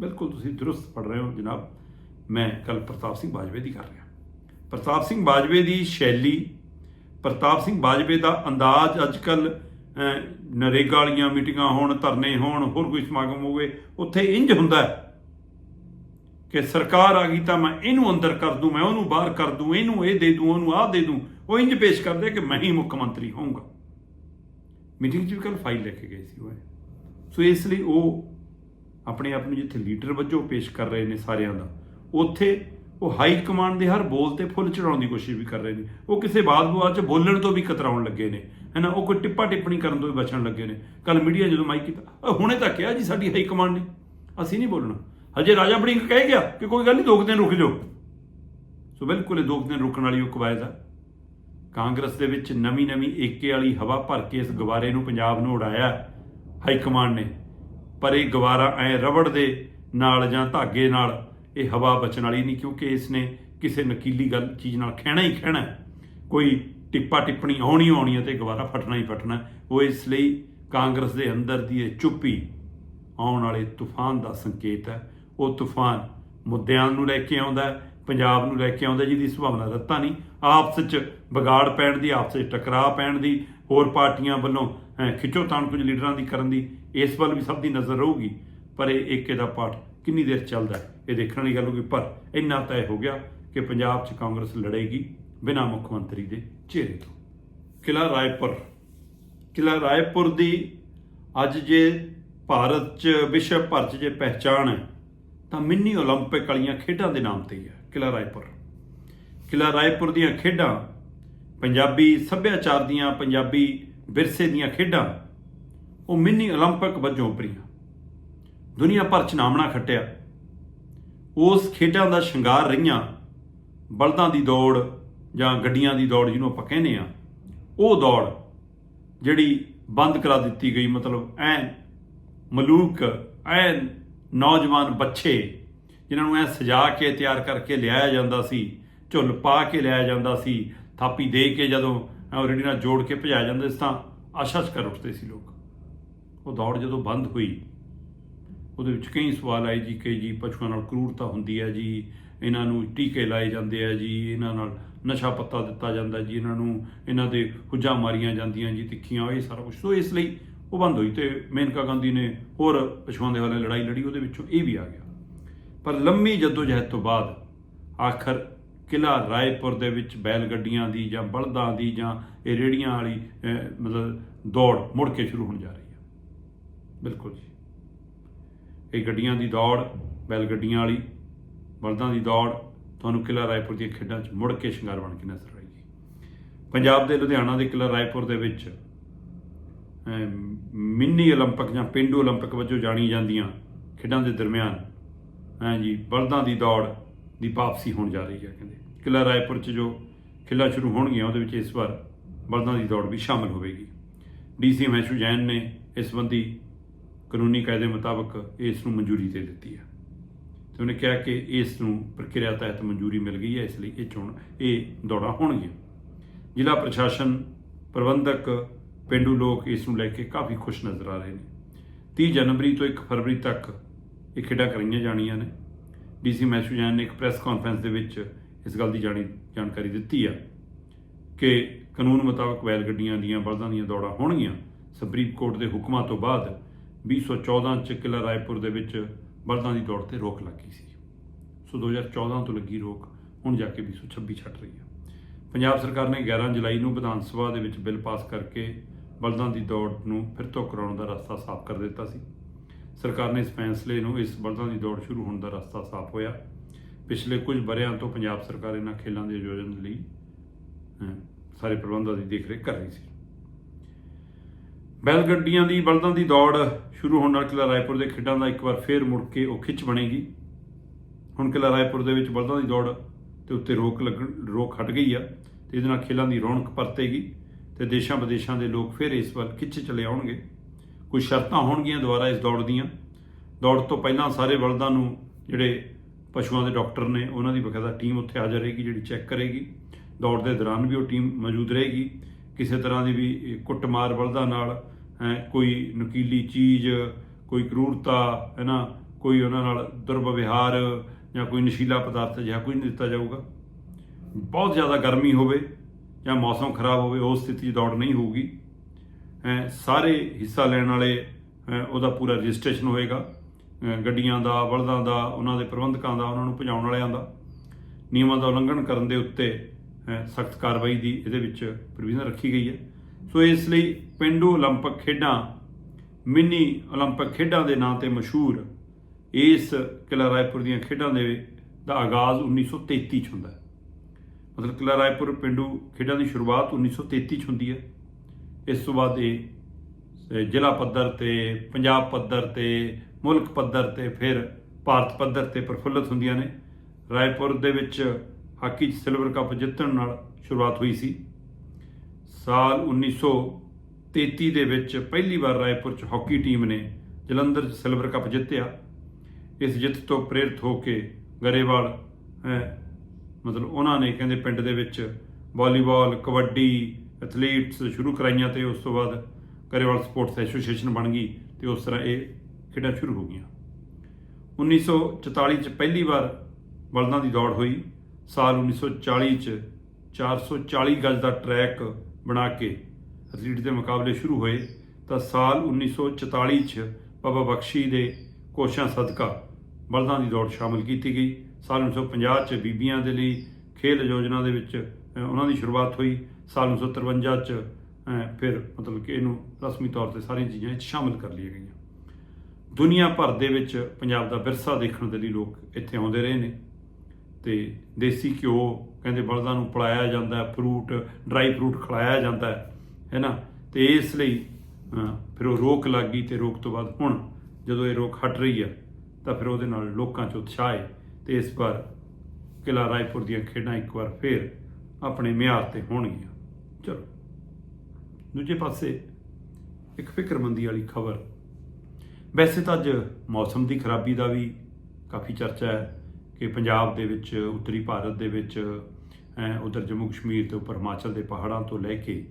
ਬਿਲਕੁਲ ਤੁਸੀਂ ਦਰੁਸਤ ਪੜ ਰਹੇ ਹੋ ਜਨਾਬ। ਮੈਂ ਕੱਲ ਪ੍ਰਤਾਪ ਸਿੰਘ ਬਾਜਵੇ ਦੀ ਕਰ ਰਿਹਾ। ਪ੍ਰਤਾਪ ਸਿੰਘ ਬਾਜਵੇ ਦੀ ਸ਼ੈਲੀ, ਪ੍ਰਤਾਪ ਸਿੰਘ ਬਾਜਵੇ ਦਾ ਅੰਦਾਜ਼ ਅੱਜਕੱਲ ਨਰੇਗਾ ਵਾਲੀਆਂ ਮੀਟਿੰਗਾਂ ਹੋਣ, ਧਰਨੇ ਹੋਣ, ਹੋਰ ਕੋਈ ਸਮਾਗਮ ਹੋਵੇ, ਉੱਥੇ ਇੰਜ ਹੁੰਦਾ ਹੈ ਕਿ ਸਰਕਾਰ ਆ ਗਈ ਤਾਂ ਮੈਂ ਇਹਨੂੰ ਅੰਦਰ ਕਰ ਦੂੰ, ਮੈਂ ਉਹਨੂੰ ਬਾਹਰ ਕਰ ਦੂੰ, ਇਹਨੂੰ ਇਹ ਦੇ ਦੂੰ, ਉਹਨੂੰ ਆਹ ਦੇ ਦੂੰ। ਉਹ ਇੰਜ ਪੇਸ਼ ਕਰਦੇ ਕਿ ਮੈਂ ਹੀ ਮੁੱਖ ਮੰਤਰੀ ਹੋਊਂਗਾ। ਮੀਟਿੰਗ 'ਚ ਵੀ ਕੱਲ ਫਾਈਲ ਲੈ ਕੇ ਗਏ ਸੀ ਉਹ। ਸੋ ਇਸ ਲਈ ਉਹ ਆਪਣੇ ਆਪ ਨੂੰ ਜਿੱਥੇ ਲੀਡਰ ਵਜੋਂ ਪੇਸ਼ ਕਰ ਰਹੇ ਨੇ ਸਾਰਿਆਂ ਦਾ, ਉੱਥੇ ਉਹ ਹਾਈ ਕਮਾਂਡ ਦੇ ਹਰ ਬੋਲ ਤੇ ਫੁੱਲ ਚੜਾਉਣ ਦੀ ਕੋਸ਼ਿਸ਼ ਵੀ ਕਰ ਰਹੇ ਨੇ। ਉਹ ਕਿਸੇ ਬਾਤ ਬੁਆਤ 'ਚ ਬੋਲਣ ਤੋਂ ਵੀ ਕਤਰਾਉਣ ਲੱਗੇ ਨੇ, ਹੈਨਾ? ਉਹ ਕੋਈ ਟਿੱਪਾ ਟਿੱਪਣੀ ਕਰਨ ਤੋਂ ਵੀ ਬਚਣ ਲੱਗੇ ਨੇ। ਕੱਲ ਮੀਡੀਆ ਜਦੋਂ ਮਾਈਕ ਕੀਤਾ ਹੁਣੇ ਤਾਂ ਕਿਹਾ ਜੀ ਸਾਡੀ ਹਾਈ ਕਮਾਂਡ ਨੇ। ਅਸੀਂ ਨਹੀਂ ਬੋਲਣਾ। ਹਜੇ ਰਾਜਾ ਬੜਿੰਗ ਕਹਿ ਗਿਆ ਕਿ ਕੋਈ ਗੱਲ ਨਹੀਂ, ਦੋ ਕੁ ਦਿਨ ਰੁਕ ਜਾਓ। ਸੋ ਬਿਲਕੁਲ ਇਹ ਦੋ ਕੁ ਦਿਨ ਰੁਕਣ ਵਾਲੀ ਉਹ ਕਵਾਇਦ ਆ। ਕਾਂਗਰਸ ਦੇ ਵਿੱਚ ਨਵੀਂ ਨਵੀਂ ਏਕੇ ਵਾਲੀ ਹਵਾ ਭਰ ਕੇ ਇਸ ਗਵਾਰੇ ਨੂੰ ਪੰਜਾਬ ਨੂੰ ਉਡਾਇਆ ਹਾਈ ਕਮਾਂਡ ਨੇ। ਪਰ ਇਹ ਗਵਾਰਾ ਐ ਰਬੜ ਦੇ ਨਾਲ ਜਾਂ ਧਾਗੇ ਨਾਲ ਇਹ ਹਵਾ ਬਚਣ ਵਾਲੀ ਨਹੀਂ, ਕਿਉਂਕਿ ਇਸ ਨੇ ਕਿਸੇ ਨਕੀਲੀ ਗੱਲ, ਚੀਜ਼ ਨਾਲ ਖਹਿਣਾ ਹੀ ਖਹਿਣਾ ਕੋਈ ਟਿੱਪਾ ਟਿੱਪਣੀ ਆਉਣੀ ਆਉਣੀ ਹੈ ਤੇ ਗਵਾਰਾ ਫਟਣਾ ਹੀ ਫਟਣਾ ਉਹ ਇਸ ਲਈ ਕਾਂਗਰਸ ਦੇ ਅੰਦਰ ਦੀ ਇਹ ਚੁੱਪੀ ਆਉਣ ਵਾਲੇ ਤੂਫਾਨ ਦਾ ਸੰਕੇਤ ਹੈ। ਉਹ ਤੂਫਾਨ ਮੁੱਦਿਆਂ ਨੂੰ ਲੈ ਕੇ ਆਉਂਦਾ ਪੰਜਾਬ ਨੂੰ ਲੈ ਕੇ ਆਉਂਦਾ ਜਿਹਦੀ ਸੰਭਾਵਨਾ ਰੱਤਾ ਨਹੀਂ। ਆਪਸ ਵਿੱਚ ਵਿਗਾੜ ਪੈਣ ਦੀ ਆਪਸ ਵਿੱਚ ਟਕਰਾਅ ਪੈਣ ਦੀ ਹੋਰ ਪਾਰਟੀਆਂ ਵੱਲੋਂ ਅਹ, ਖਿੱਚੋਤਾਣ ਕੁਝ ਲੀਡਰਾਂ ਦੀ ਕਰਨ ਦੀ ਇਸ ਵੱਲ ਵੀ ਸਭ ਦੀ ਨਜ਼ਰ ਰਹੂਗੀ। ਪਰ ਇਹ ਏਕੇ ਦਾ ਪਾਠ ਕਿੰਨੀ ਦੇਰ ਚੱਲਦਾ ਇਹ ਦੇਖਣ ਵਾਲੀ ਗੱਲ ਹੋਊਗੀ ਪਰ ਇੰਨਾ ਤੈਅ ਹੋ ਗਿਆ ਕਿ ਪੰਜਾਬ 'ਚ ਕਾਂਗਰਸ ਲੜੇਗੀ ਬਿਨਾਂ ਮੁੱਖ ਮੰਤਰੀ ਦੇ ਚਿਹਰੇ ਤੋਂ। ਕਿਲਾ ਰਾਏਪੁਰ। ਕਿਲਾ ਰਾਏਪੁਰ ਦੀ ਅੱਜ ਜੇ ਭਾਰਤ 'ਚ ਵਿਸ਼ਵ ਭਰ 'ਚ ਜੇ ਪਹਿਚਾਣ ਹੈ ਤਾਂ ਮਿੰਨੀ 올림픽 ਵਾਲੀਆਂ ਖੇਡਾਂ ਦੇ ਨਾਮ ਤੇ ਹੀ ਹੈ ਕਿਲਾ ਰਾਏਪੁਰ ਕਿਲਾ ਰਾਏਪੁਰ ਦੀਆਂ ਖੇਡਾਂ ਪੰਜਾਬੀ ਸੱਭਿਆਚਾਰ ਦੀਆਂ ਪੰਜਾਬੀ ਵਿਰਸੇ ਦੀਆਂ ਖੇਡਾਂ ਉਹ ਮਿੰਨੀ 올림픽 ਵਜੋਂ ਉੱਭਰੀਆਂ ਦੁਨੀਆ ਭਰ 'ਚ ਨਾਮਣਾ ਖੱਟਿਆ ਉਸ ਖੇਡਾਂ ਦਾ ਸ਼ਿੰਗਾਰ ਰਹੀਆਂ ਬਲਦਾਂ ਦੀ ਦੌੜ ਜਾਂ ਗੱਡੀਆਂ ਦੀ ਦੌੜ ਜਿਹਨੂੰ ਆਪਾਂ ਕਹਿੰਦੇ ਆ ਉਹ ਦੌੜ ਜਿਹੜੀ ਬੰਦ ਕਰਾ ਦਿੱਤੀ ਗਈ ਮਤਲਬ ਐਨ ਮਲੂਕ ਐਨ ਨੌਜਵਾਨ ਬੱਚੇ ਜਿਨ੍ਹਾਂ ਨੂੰ ਐ ਸਜਾ ਕੇ ਤਿਆਰ ਕਰਕੇ ਲਿਆਇਆ ਜਾਂਦਾ ਸੀ, ਝੁੱਲ ਪਾ ਕੇ ਲਿਆਇਆ ਜਾਂਦਾ ਸੀ, ਥਾਪੀ ਦੇ ਕੇ ਜਦੋਂ ਰੇੜੀ ਨਾਲ ਜੋੜ ਕੇ ਭਜਾਇਆ ਜਾਂਦਾ ਸੀ ਤਾਂ ਆਸ਼ਾਸ਼ ਕਰ ਉੱਠਦੇ ਸੀ ਲੋਕ। ਉਹ ਦੌੜ ਜਦੋਂ ਬੰਦ ਹੋਈ, ਉਹਦੇ ਵਿੱਚ ਕਈ ਸਵਾਲ ਆਏ ਜੀ ਕਿ ਜੀ ਪਸ਼ੂਆਂ ਨਾਲ ਕਰੂਰਤਾ ਹੁੰਦੀ ਹੈ ਜੀ, ਇਹਨਾਂ ਨੂੰ ਟੀਕੇ ਲਾਏ ਜਾਂਦੇ ਆ ਜੀ, ਇਹਨਾਂ ਨਾਲ ਨਸ਼ਾ ਪੱਤਾ ਦਿੱਤਾ ਜਾਂਦਾ ਜੀ, ਇਹਨਾਂ ਨੂੰ ਇਹਨਾਂ ਦੇ ਹੁੱਜਾਂ ਮਾਰੀਆਂ ਜਾਂਦੀਆਂ ਜੀ, ਤਿੱਖੀਆਂ, ਇਹ ਸਾਰਾ ਕੁਝ ਸੋ ਇਸ ਲਈ ਉਹ ਬੰਦ ਹੋਈ ਤੇ ਮੇਨਕਾ ਗਾਂਧੀ ਨੇ ਹੋਰ ਪਸ਼ੂਆਂ ਦੇ ਵਾਲੇ ਲੜਾਈ ਲੜੀ, ਉਹਦੇ ਵਿੱਚੋਂ ਇਹ ਵੀ ਆ ਗਿਆ। ਪਰ ਲੰਮੀ ਜਦੋਜਹਿਦ ਤੋਂ ਬਾਅਦ ਆਖਰ ਕਿਲਾ ਰਾਏਪੁਰ ਦੇ ਵਿੱਚ ਬੈਲ ਗੱਡੀਆਂ ਦੀ ਜਾਂ ਬਲਦਾਂ ਦੀ ਜਾਂ ਇਹ ਰੇੜੀਆਂ ਵਾਲੀ ਮਤਲਬ ਦੌੜ ਮੁੜ ਕੇ ਸ਼ੁਰੂ ਹੋਣ ਜਾ ਰਹੀ ਹੈ। ਬਿਲਕੁਲ ਜੀ। ਇਹ ਗੱਡੀਆਂ ਦੀ ਦੌੜ ਬੈਲ ਗੱਡੀਆਂ ਵਾਲੀ, ਬਲਦਾਂ ਦੀ ਦੌੜ, ਤੁਹਾਨੂੰ ਕਿਲਾ ਰਾਏਪੁਰ ਦੀਆਂ ਖੇਡਾਂ 'ਚ ਮੁੜ ਕੇ ਸ਼ਿੰਗਾਰ ਬਣ ਕੇ ਨਜ਼ਰ ਆਏਗੀ। ਪੰਜਾਬ ਦੇ ਲੁਧਿਆਣਾ ਦੇ ਕਿਲਾ ਰਾਏਪੁਰ ਦੇ ਵਿੱਚ ਮਿੰਨੀ 올림픽 ਜਾਂ ਪਿੰਡੂ 올림픽 ਵਜੋਂ ਜਾਣੀ ਜਾਂਦੀਆਂ ਖੇਡਾਂ ਦੇ ਦਰਮਿਆਨ ਹਾਂ ਜੀ ਬਲਦਾਂ ਦੀ ਦੌੜ ਦੀ ਵਾਪਸੀ ਹੋਣ ਜਾ ਰਹੀ ਹੈ ਕਹਿੰਦੇ ਕਿਲਾ ਰਾਏਪੁਰ 'ਚ ਜੋ ਖੇਡਾਂ ਸ਼ੁਰੂ ਹੋਣਗੀਆਂ ਉਹਦੇ ਵਿੱਚ ਇਸ ਵਾਰ ਬਲਦਾਂ ਦੀ ਦੌੜ ਵੀ ਸ਼ਾਮਲ ਹੋਵੇਗੀ ਡੀਸੀ ਮੈਸ਼ੂ ਜੈਨ ਨੇ ਇਸ ਸੰਬੰਧੀ ਕਾਨੂੰਨੀ ਕਾਇਦੇ ਮੁਤਾਬਕ ਇਸ ਨੂੰ ਮਨਜ਼ੂਰੀ ਦੇ ਦਿੱਤੀ ਹੈ ਤੇ ਉਹਨੇ ਕਿਹਾ ਕਿ ਇਸ ਨੂੰ ਪ੍ਰਕਿਰਿਆ ਤਹਿਤ ਮਨਜ਼ੂਰੀ ਮਿਲ ਗਈ ਹੈ ਇਸ ਲਈ ਇਹ ਚੋਣ ਇਹ ਦੌੜਾਂ ਹੋਣਗੀਆਂ ਜ਼ਿਲ੍ਹਾ ਪ੍ਰਸ਼ਾਸਨ ਪ੍ਰਬੰਧਕ ਪਿੰਡੂ ਲੋਕ ਇਸ ਨੂੰ ਲੈ ਕੇ ਕਾਫੀ ਖੁਸ਼ ਨਜ਼ਰ ਆ ਰਹੇ ਨੇ। 30 ਜਨਵਰੀ ਤੋਂ 1 ਫਰਵਰੀ ਤੱਕ ਇਹ ਖੇਡਾਂ ਕਰਾਈਆਂ ਜਾਣੀਆਂ ਨੇ। ਡੀਸੀ ਮੈਸੂਜਾਨ ਨੇ ਇੱਕ ਪ੍ਰੈਸ ਕਾਨਫਰੰਸ ਦੇ ਵਿੱਚ ਇਸ ਗੱਲ ਦੀ ਜਾਣੀ ਜਾਣਕਾਰੀ ਦਿੱਤੀ ਆ ਕਿ ਕਾਨੂੰਨ ਮੁਤਾਬਕ ਬੈਲ ਗੱਡੀਆਂ ਦੀਆਂ, ਬਲਦਾਂ ਦੀਆਂ ਦੌੜਾਂ ਹੋਣਗੀਆਂ। ਸੁਪਰੀਮ ਕੋਰਟ ਦੇ ਹੁਕਮਾਂ ਤੋਂ ਬਾਅਦ 2014 ਚ ਕਿਲਾ ਰਾਏਪੁਰ ਦੇ ਵਿੱਚ ਬਲਦਾਂ ਦੀ ਦੌੜ ਤੇ ਰੋਕ ਲੱਗੀ ਸੀ। ਸੋ 2014 ਤੋਂ ਲੱਗੀ ਰੋਕ ਹੁਣ ਜਾ ਕੇ 2026 ਛੱਡ ਰਹੀ ਹੈ ਪੰਜਾਬ ਸਰਕਾਰ ਨੇ 11 ਜੁਲਾਈ ਨੂੰ ਵਿਧਾਨ ਸਭਾ ਦੇ ਵਿੱਚ ਬਿੱਲ ਪਾਸ ਕਰਕੇ ਬਲਦਾਂ ਦੀ ਦੌੜ ਨੂੰ ਫਿਰ ਤੋਂ ਕਰਾਉਣ ਦਾ ਰਸਤਾ ਸਾਫ਼ ਕਰ ਦਿੱਤਾ ਸੀ। ਸਰਕਾਰ ਨੇ ਇਸ ਫੈਸਲੇ ਨੂੰ ਇਸ ਬਲਦਾਂ ਦੀ ਦੌੜ ਸ਼ੁਰੂ ਹੋਣ ਦਾ ਰਸਤਾ ਸਾਫ਼ ਹੋਇਆ। ਪਿਛਲੇ ਕੁਝ ਵਰ੍ਹਿਆਂ ਤੋਂ ਪੰਜਾਬ ਸਰਕਾਰ ਇਹਨਾਂ ਖੇਲਾਂ ਦੇ ਆਯੋਜਨ ਲਈ ਸਾਰੇ ਪ੍ਰਬੰਧਾਂ ਦੀ ਦੇਖਰੇਖ ਕਰ ਰਹੀ ਸੀ। ਬੈਲ ਗੱਡੀਆਂ ਦੀ ਬਲਦਾਂ ਦੀ ਦੌੜ ਸ਼ੁਰੂ ਹੋਣ ਨਾਲ ਕਿਲਾ ਰਾਏਪੁਰ ਦੇ ਖੇਡਾਂ ਦਾ ਇੱਕ ਵਾਰ ਫੇਰ ਮੁੜ ਕੇ ਉਹ ਖਿੱਚ ਬਣੇਗੀ। ਹੁਣ ਕਿਲਾ ਰਾਏਪੁਰ ਦੇ ਵਿੱਚ ਬਲਦਾਂ ਦੀ ਦੌੜ ਤੇ ਉੱਤੇ ਰੋਕ ਲੱਗਣ, ਰੋਕ ਹਟ ਗਈ ਆ ਤੇ ਇਹਦੇ ਨਾਲ ਖੇਲਾਂ ਦੀ ਰੌਣਕ ਪਰਤੇਗੀ। ਤੇ ਦੇਸ਼ਾਂ ਵਿਦੇਸ਼ਾਂ ਦੇ ਲੋਕ ਫਿਰ ਇਸ ਵੱਲ ਖਿੱਚ ਚਲੇ ਆਉਣਗੇ। ਕੋਈ ਸ਼ਰਤਾਂ ਹੋਣਗੀਆਂ ਦੁਆਰਾ ਇਸ ਦੌੜ ਦੀਆਂ। ਦੌੜ ਤੋਂ ਪਹਿਲਾਂ ਸਾਰੇ ਬਲਦਾਂ ਨੂੰ ਜਿਹੜੇ ਪਸ਼ੂਆਂ ਦੇ ਡਾਕਟਰ ਨੇ ਉਹਨਾਂ ਦੀ ਬਕਾਇਦਾ ਟੀਮ ਉੱਥੇ ਹਾਜ਼ਰ ਰਹੇਗੀ ਜਿਹੜੀ ਚੈੱਕ ਕਰੇਗੀ। ਦੌੜ ਦੇ ਦੌਰਾਨ ਵੀ ਉਹ ਟੀਮ ਮੌਜੂਦ ਰਹੇਗੀ। ਕਿਸੇ ਤਰ੍ਹਾਂ ਦੀ ਵੀ ਕੁੱਟਮਾਰ ਬਲਦਾਂ ਨਾਲ ਹੈਂ, ਕੋਈ ਨਕੀਲੀ ਚੀਜ਼ ਕੋਈ ਕਰੂਰਤਾ ਹੈ ਨਾ ਕੋਈ ਉਹਨਾਂ ਨਾਲ ਦੁਰਵਿਵਹਾਰ ਜਾਂ ਕੋਈ ਨਸ਼ੀਲਾ ਪਦਾਰਥ ਜਿਹਾ ਕੁਝ ਨਹੀਂ ਦਿੱਤਾ ਜਾਊਗਾ। ਬਹੁਤ ਜ਼ਿਆਦਾ ਗਰਮੀ ਹੋਵੇ ਜਾਂ ਮੌਸਮ ਖਰਾਬ ਹੋਵੇ ਉਸ ਸਥਿਤੀ 'ਚ ਦੌੜ ਨਹੀਂ ਹੋਊਗੀ ਹੈਂ, ਸਾਰੇ ਹਿੱਸਾ ਲੈਣ ਵਾਲੇ ਹੈਂ, ਉਹਦਾ ਪੂਰਾ ਰਜਿਸਟ੍ਰੇਸ਼ਨ ਹੋਏਗਾ ਅਹ ਗੱਡੀਆਂ ਦਾ ਬਲਦਾਂ ਦਾ ਉਹਨਾਂ ਦੇ ਪ੍ਰਬੰਧਕਾਂ ਦਾ ਉਹਨਾਂ ਨੂੰ ਭਜਾਉਣ ਵਾਲਿਆਂ ਦਾ ਨਿਯਮਾਂ ਦਾ ਉਲੰਘਣ ਕਰਨ ਦੇ ਉੱਤੇ ਸਖਤ ਕਾਰਵਾਈ ਦੀ ਇਹਦੇ ਵਿੱਚ ਪ੍ਰੋਵੀਜ਼ਨ ਰੱਖੀ ਗਈ ਹੈ ਸੋ ਇਸ ਲਈ ਪਿੰਡੂ 올림픽 ਖੇਡਾਂ ਮਿੰਨੀ 올림픽 ਖੇਡਾਂ ਦੇ ਨਾਂ ਤੇ ਮਸ਼ਹੂਰ ਇਸ ਕਿਲਾ ਰਾਏਪੁਰ ਦੀਆਂ ਖੇਡਾਂ ਦੇ ਦਾ ਆਗਾਜ਼ 1933 ਚ ਹੁੰਦਾ ਹੈ ਮਤਲਬ ਕਿਲਾ ਰਾਏਪੁਰ ਪਿੰਡੂ ਖੇਡਾਂ ਦੀ ਸ਼ੁਰੂਆਤ 1933 ਚ ਹੁੰਦੀ ਹੈ। ਇਸ ਤੋਂ ਬਾਅਦ ਇਹ ਜ਼ਿਲ੍ਹਾ ਪੱਧਰ ਤੇ, ਪੰਜਾਬ ਪੱਧਰ ਤੇ, ਮੁਲਕ ਪੱਧਰ ਤੇ, ਫਿਰ ਭਾਰਤ ਪੱਧਰ ਤੇ ਪ੍ਰਫੁੱਲਤ ਹੁੰਦੀਆਂ ਨੇ। ਰਾਏਪੁਰ ਦੇ ਵਿੱਚ ਹਾਕੀ 'ਚ ਸਿਲਵਰ ਕੱਪ ਜਿੱਤਣ ਨਾਲ ਸ਼ੁਰੂਆਤ ਹੋਈ ਸੀ। ਸਾਲ 1933 ਦੇ ਵਿੱਚ ਪਹਿਲੀ ਵਾਰ ਰਾਏਪੁਰ 'ਚ ਹਾਕੀ ਟੀਮ ਨੇ ਜਲੰਧਰ 'ਚ ਸਿਲਵਰ ਕੱਪ ਜਿੱਤਿਆ। ਇਸ ਜਿੱਤ ਤੋਂ ਪ੍ਰੇਰਿਤ ਹੋ ਕੇ ਗਰੇਵਾਲ ਮਤਲਬ ਉਹਨਾਂ ਨੇ ਕਹਿੰਦੇ ਪਿੰਡ ਦੇ ਵਿੱਚ ਵਾਲੀਬਾਲ, ਕਬੱਡੀ, ਐਥਲੀਟਸ ਸ਼ੁਰੂ ਕਰਾਈਆਂ ਤੇ ਉਸ ਤੋਂ ਬਾਅਦ ਗਰੇਵਾਲ ਸਪੋਰਟਸ ਐਸੋਸੀਏਸ਼ਨ ਬਣ ਗਈ ਤੇ ਉਸ ਤਰ੍ਹਾਂ ਇਹ ਖੇਡਾਂ ਸ਼ੁਰੂ ਹੋ ਗਈਆਂ। 1944 ਚ ਪਹਿਲੀ ਵਾਰ ਬਲਦਾਂ ਦੀ ਦੌੜ ਹੋਈ। ਸਾਲ 1940 ਚ 440 ਗਜ ਦਾ ਟਰੈਕ ਬਣਾ ਕੇ ਐਥਲੀਟ ਦੇ ਮੁਕਾਬਲੇ ਸ਼ੁਰੂ ਹੋਏ। ਤਾਂ ਸਾਲ 1944 ਚ ਬਾਬਾ ਬਖਸ਼ੀ ਦੇ ਕੋਸ਼ਾਂ ਸਦਕਾ ਬਲਦਾਂ ਦੀ ਦੌੜ ਸ਼ਾਮਲ ਕੀਤੀ ਗਈ। ਸਾਲ 1950 ਚ ਬੀਬੀਆਂ ਦੇ ਲਈ ਖੇਲ ਯੋਜਨਾ ਦੇ ਵਿੱਚ ਉਹਨਾਂ ਦੀ ਸ਼ੁਰੂਆਤ ਹੋਈ। ਸਾਲ 1953 ਚ ਫਿਰ ਮਤਲਬ ਕਿ ਇਹਨੂੰ ਰਸਮੀ ਤੌਰ ਤੇ ਸਾਰੀਆਂ ਚੀਜ਼ਾਂ ਇਹ 'ਚ ਸ਼ਾਮਲ ਕਰ ਲਈਆਂ ਗਈਆਂ। ਦੁਨੀਆ ਭਰ ਦੇ ਵਿੱਚ ਪੰਜਾਬ ਦਾ ਵਿਰਸਾ ਦੇਖਣ ਦੇ ਲਈ ਲੋਕ ਇੱਥੇ ਆਉਂਦੇ ਰਹੇ ਨੇ। ਤੇ ਦੇਸੀ ਘਿਓ ਕਹਿੰਦੇ ਬਲਦਾਂ ਨੂੰ ਪਲਾਇਆ ਜਾਂਦਾ ਹੈ ਫਰੂਟ ਡਰਾਈ ਫਰੂਟ ਖਿਲਾਇਆ ਜਾਂਦਾ ਹੈ ਹੈ ਨਾ? ਤੇ ਇਸ ਲਈ ਫਿਰ ਉਹ ਰੋਕ ਲੱਗ ਗਈ ਤੇ ਰੋਕ ਤੋਂ ਬਾਅਦ ਹੁਣ ਜਦੋਂ ਇਹ ਰੋਕ ਹਟ ਰਹੀ ਆ ਤਾਂ ਫਿਰ ਉਹਦੇ ਨਾਲ ਲੋਕਾਂ 'ਚ ਉਤਸ਼ਾਹ ਹੈ। ਤੇ ਇਸ ਵਾਰ ਕਿਲਾ ਰਾਏਪੁਰ ਦੀਆਂ ਖੇਡਾਂ ਇੱਕ ਵਾਰ ਫੇਰ ਆਪਣੇ ਮਿਆਰ ਤੇ ਹੋਣਗੀਆਂ। ਚਲੋ, ਦੂਜੇ ਪਾਸੇ ਇੱਕ ਫਿਕਰਮੰਦੀ ਵਾਲੀ ਖਬਰ। ਵੈਸੇ ਤਾਂ ਅੱਜ ਮੌਸਮ ਦੀ ਖਰਾਬੀ ਦਾ ਵੀ ਕਾਫੀ ਚਰਚਾ ਹੈ ਕਿ ਪੰਜਾਬ ਦੇ ਵਿੱਚ, ਉੱਤਰੀ ਭਾਰਤ ਦੇ ਵਿੱਚ ਉਧਰ ਜੰਮੂ ਕਸ਼ਮੀਰ ਤੇ ਉੱਪਰ ਹਿਮਾਚਲ ਦੇ ਪਹਾੜਾਂ ਤੋਂ ਲੈ ਕੇ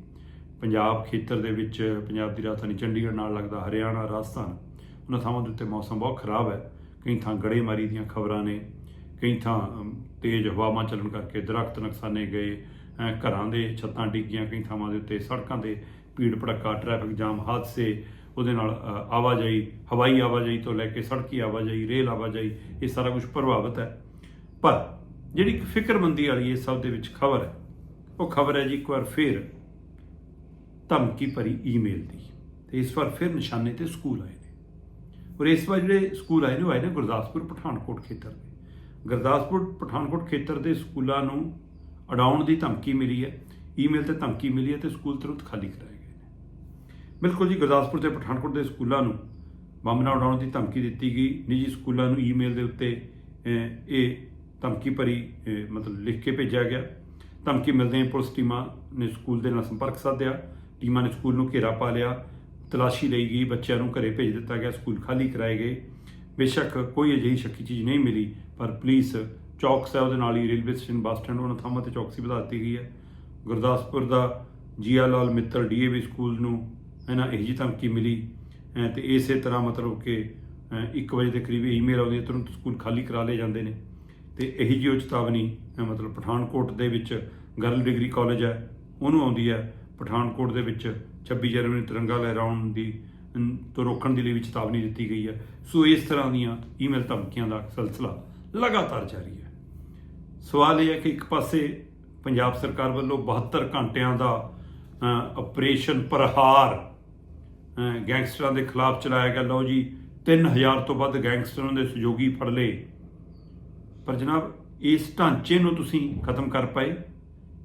ਪੰਜਾਬ ਖੇਤਰ ਦੇ ਵਿੱਚ, ਪੰਜਾਬ ਦੀ ਰਾਜਧਾਨੀ ਚੰਡੀਗੜ੍ਹ ਨਾਲ ਲੱਗਦਾ ਹਰਿਆਣਾ, ਰਾਜਸਥਾਨ, ਉਹਨਾਂ ਥਾਵਾਂ ਦੇ ਉੱਤੇ ਮੌਸਮ ਬਹੁਤ ਖਰਾਬ ਹੈ। ਕਈ ਥਾਂ ਗੜੇਮਾਰੀ ਦੀਆਂ ਖਬਰਾਂ ਨੇ। ਕਈ ਥਾਂ ਤੇਜ਼ ਹਵਾਵਾਂ ਚੱਲਣ ਕਰਕੇ ਦਰਖਤ ਨੁਕਸਾਨੇ ਗਏ ਘਰਾਂ ਦੇ ਛੱਤਾਂ ਡਿੱਗੀਆਂ ਕਈ ਥਾਵਾਂ ਦੇ ਉੱਤੇ, ਸੜਕਾਂ ਤੇ ਭੀੜ ਭੜੱਕਾ ਟ੍ਰੈਫਿਕ ਜਾਮ ਹਾਦਸੇ, ਉਹਦੇ ਨਾਲ ਆਵਾਜਾਈ, ਹਵਾਈ ਆਵਾਜਾਈ ਤੋਂ ਲੈ ਕੇ ਸੜਕੀ ਆਵਾਜਾਈ, ਰੇਲ ਆਵਾਜਾਈ, ਇਹ ਸਾਰਾ ਕੁਝ ਪ੍ਰਭਾਵਿਤ ਹੈ। ਪਰ ਜਿਹੜੀ ਇੱਕ ਫਿਕਰਮੰਦੀ ਵਾਲੀ ਇਹ ਸਭ ਦੇ ਵਿੱਚ ਖਬਰ ਹੈ, ਉਹ ਖਬਰ ਹੈ ਜੀ ਇੱਕ ਵਾਰ ਫੇਰ ਧਮਕੀ ਭਰੀ ਈਮੇਲ ਦੀ। ਤੇ ਇਸ ਵਾਰ ਫਿਰ ਨਿਸ਼ਾਨੇ ਤੇ ਸਕੂਲ ਆਏ ਨੇ। ਔਰ ਇਸ ਵਾਰ ਜਿਹੜੇ ਸਕੂਲ ਆਏ ਨੇ, ਉਹ ਆਏ ਨੇ ਗੁਰਦਾਸਪੁਰ, ਪਠਾਨਕੋਟ ਖੇਤਰ ਦੇ। ਗੁਰਦਾਸਪੁਰ ਪਠਾਨਕੋਟ ਖੇਤਰ ਦੇ ਸਕੂਲਾਂ ਨੂੰ ਅਡਾਉਣ ਦੀ ਧਮਕੀ ਮਿਲੀ ਹੈ। ਈਮੇਲ ਤੇ ਧਮਕੀ ਮਿਲੀ ਹੈ ਤੇ ਸਕੂਲ ਤੁਰੰਤ ਖਾਲੀ ਕਰਾਏ ਗਏ ਨੇ। ਬਿਲਕੁਲ ਜੀ, ਗੁਰਦਾਸਪੁਰ ਤੇ ਪਠਾਨਕੋਟ ਦੇ ਸਕੂਲਾਂ ਨੂੰ ਬੰਬ ਨਾਲ ਉਡਾਉਣ ਦੀ ਧਮਕੀ ਦਿੱਤੀ ਗਈ। ਨਿੱਜੀ ਸਕੂਲਾਂ ਨੂੰ ਈਮੇਲ ਦੇ ਉੱਤੇ ਇਹ ਧਮਕੀ ਭਰੀ ਮਤਲਬ ਲਿਖ ਕੇ ਭੇਜਿਆ ਗਿਆ। ਧਮਕੀ ਮਿਲਦੇ ਹੀ ਪੁਲਿਸ ਟੀਮਾਂ ਨੇ ਸਕੂਲ ਦੇ ਨਾਲ ਸੰਪਰਕ ਸਾਧਿਆ। ਟੀਮਾਂ ਨੇ ਸਕੂਲ ਨੂੰ ਘੇਰਾ ਪਾ ਲਿਆ। ਤਲਾਸ਼ੀ ਲਈ ਗਈ। ਬੱਚਿਆਂ ਨੂੰ ਘਰੇ ਭੇਜ ਦਿੱਤਾ ਗਿਆ। ਸਕੂਲ ਖਾਲੀ ਕਰਾਏ ਗਏ। ਬੇਸ਼ੱਕ ਕੋਈ ਅਜਿਹੀ ਸ਼ੱਕੀ ਚੀਜ਼ ਨਹੀਂ ਮਿਲੀ। ਪਰ ਪੁਲਿਸ ਚੌਕਸ ਹੈ ਉਹਦੇ ਨਾਲ ਹੀ ਰੇਲਵੇ ਸਟੇਸ਼ਨ ਬੱਸ ਸਟੈਂਡ ਉਹਨਾਂ ਥਾਵਾਂ ਤੇ ਚੌਕਸੀ ਵਧਾ ਦਿੱਤੀ ਗਈ ਹੈ। ਗੁਰਦਾਸਪੁਰ ਦਾ ਜੀਆ ਲਾਲ ਮਿੱਤਲ ਡੀਏਵੀ ਸਕੂਲ ਨੂੰ ਹੈ ਨਾ, ਇਹੋ ਜਿਹੀ ਧਮਕੀ ਮਿਲੀ। ਅਹ ਤੇ ਇਸੇ ਤਰ੍ਹਾਂ ਮਤਲਬ ਕਿ 1 ਵਜੇ ਦੇ ਕਰੀਬ ਈਮੇਲ ਆਉਂਦੀ ਹੈ, ਤੁਰੰਤ ਸਕੂਲ ਖਾਲੀ ਕਰਾ ਲਏ ਜਾਂਦੇ ਨੇ। ਤੇ ਇਹੀ ਜਿਹੀ ਉਹ ਚੇਤਾਵਨੀ ਮਤਲਬ ਪਠਾਨਕੋਟ ਦੇ ਵਿੱਚ ਗਰਲ ਡਿਗਰੀ ਕਾਲਜ ਹੈ, ਉਹਨੂੰ ਆਉਂਦੀ ਹੈ। ਪਠਾਨਕੋਟ ਦੇ ਵਿੱਚ 26 ਜਨਵਰੀ ਨੂੰ ਤਿਰੰਗਾ ਲਹਿਰਾਉਣ ਦੀ ਤੋਂ ਰੋਕਣ ਦੇ ਲਈ ਵੀ ਚੇਤਾਵਨੀ ਦਿੱਤੀ ਗਈ ਹੈ। ਸੋ ਇਸ ਤਰ੍ਹਾਂ ਦੀਆਂ ਈਮੇਲ ਧਮਕੀਆਂ ਦਾ ਸਿਲਸਿਲਾ ਲਗਾਤਾਰ ਜਾਰੀ ਹੈ। ਸਵਾਲ ਇਹ ਹੈ ਕਿ ਇੱਕ ਪਾਸੇ ਪੰਜਾਬ ਸਰਕਾਰ ਵੱਲੋਂ 72 ਘੰਟਿਆਂ ਦਾ ਅ, ਆਪਰੇਸ਼ਨ ਪ੍ਰਹਾਰ ਗੈਂਗਸਟਰਾਂ ਦੇ ਖਿਲਾਫ ਚਲਾਇਆ ਗਿਆ। ਲਓ ਜੀ 3000 ਤੋਂ ਵੱਧ ਗੈਂਗਸਟਰਾਂ ਦੇ ਸਹਿਯੋਗੀ ਫੜ ਲਏ। ਪਰ ਜਨਾਬ ਇਸ ਢਾਂਚੇ ਨੂੰ ਤੁਸੀਂ ਖਤਮ ਕਰ ਪਾਏ।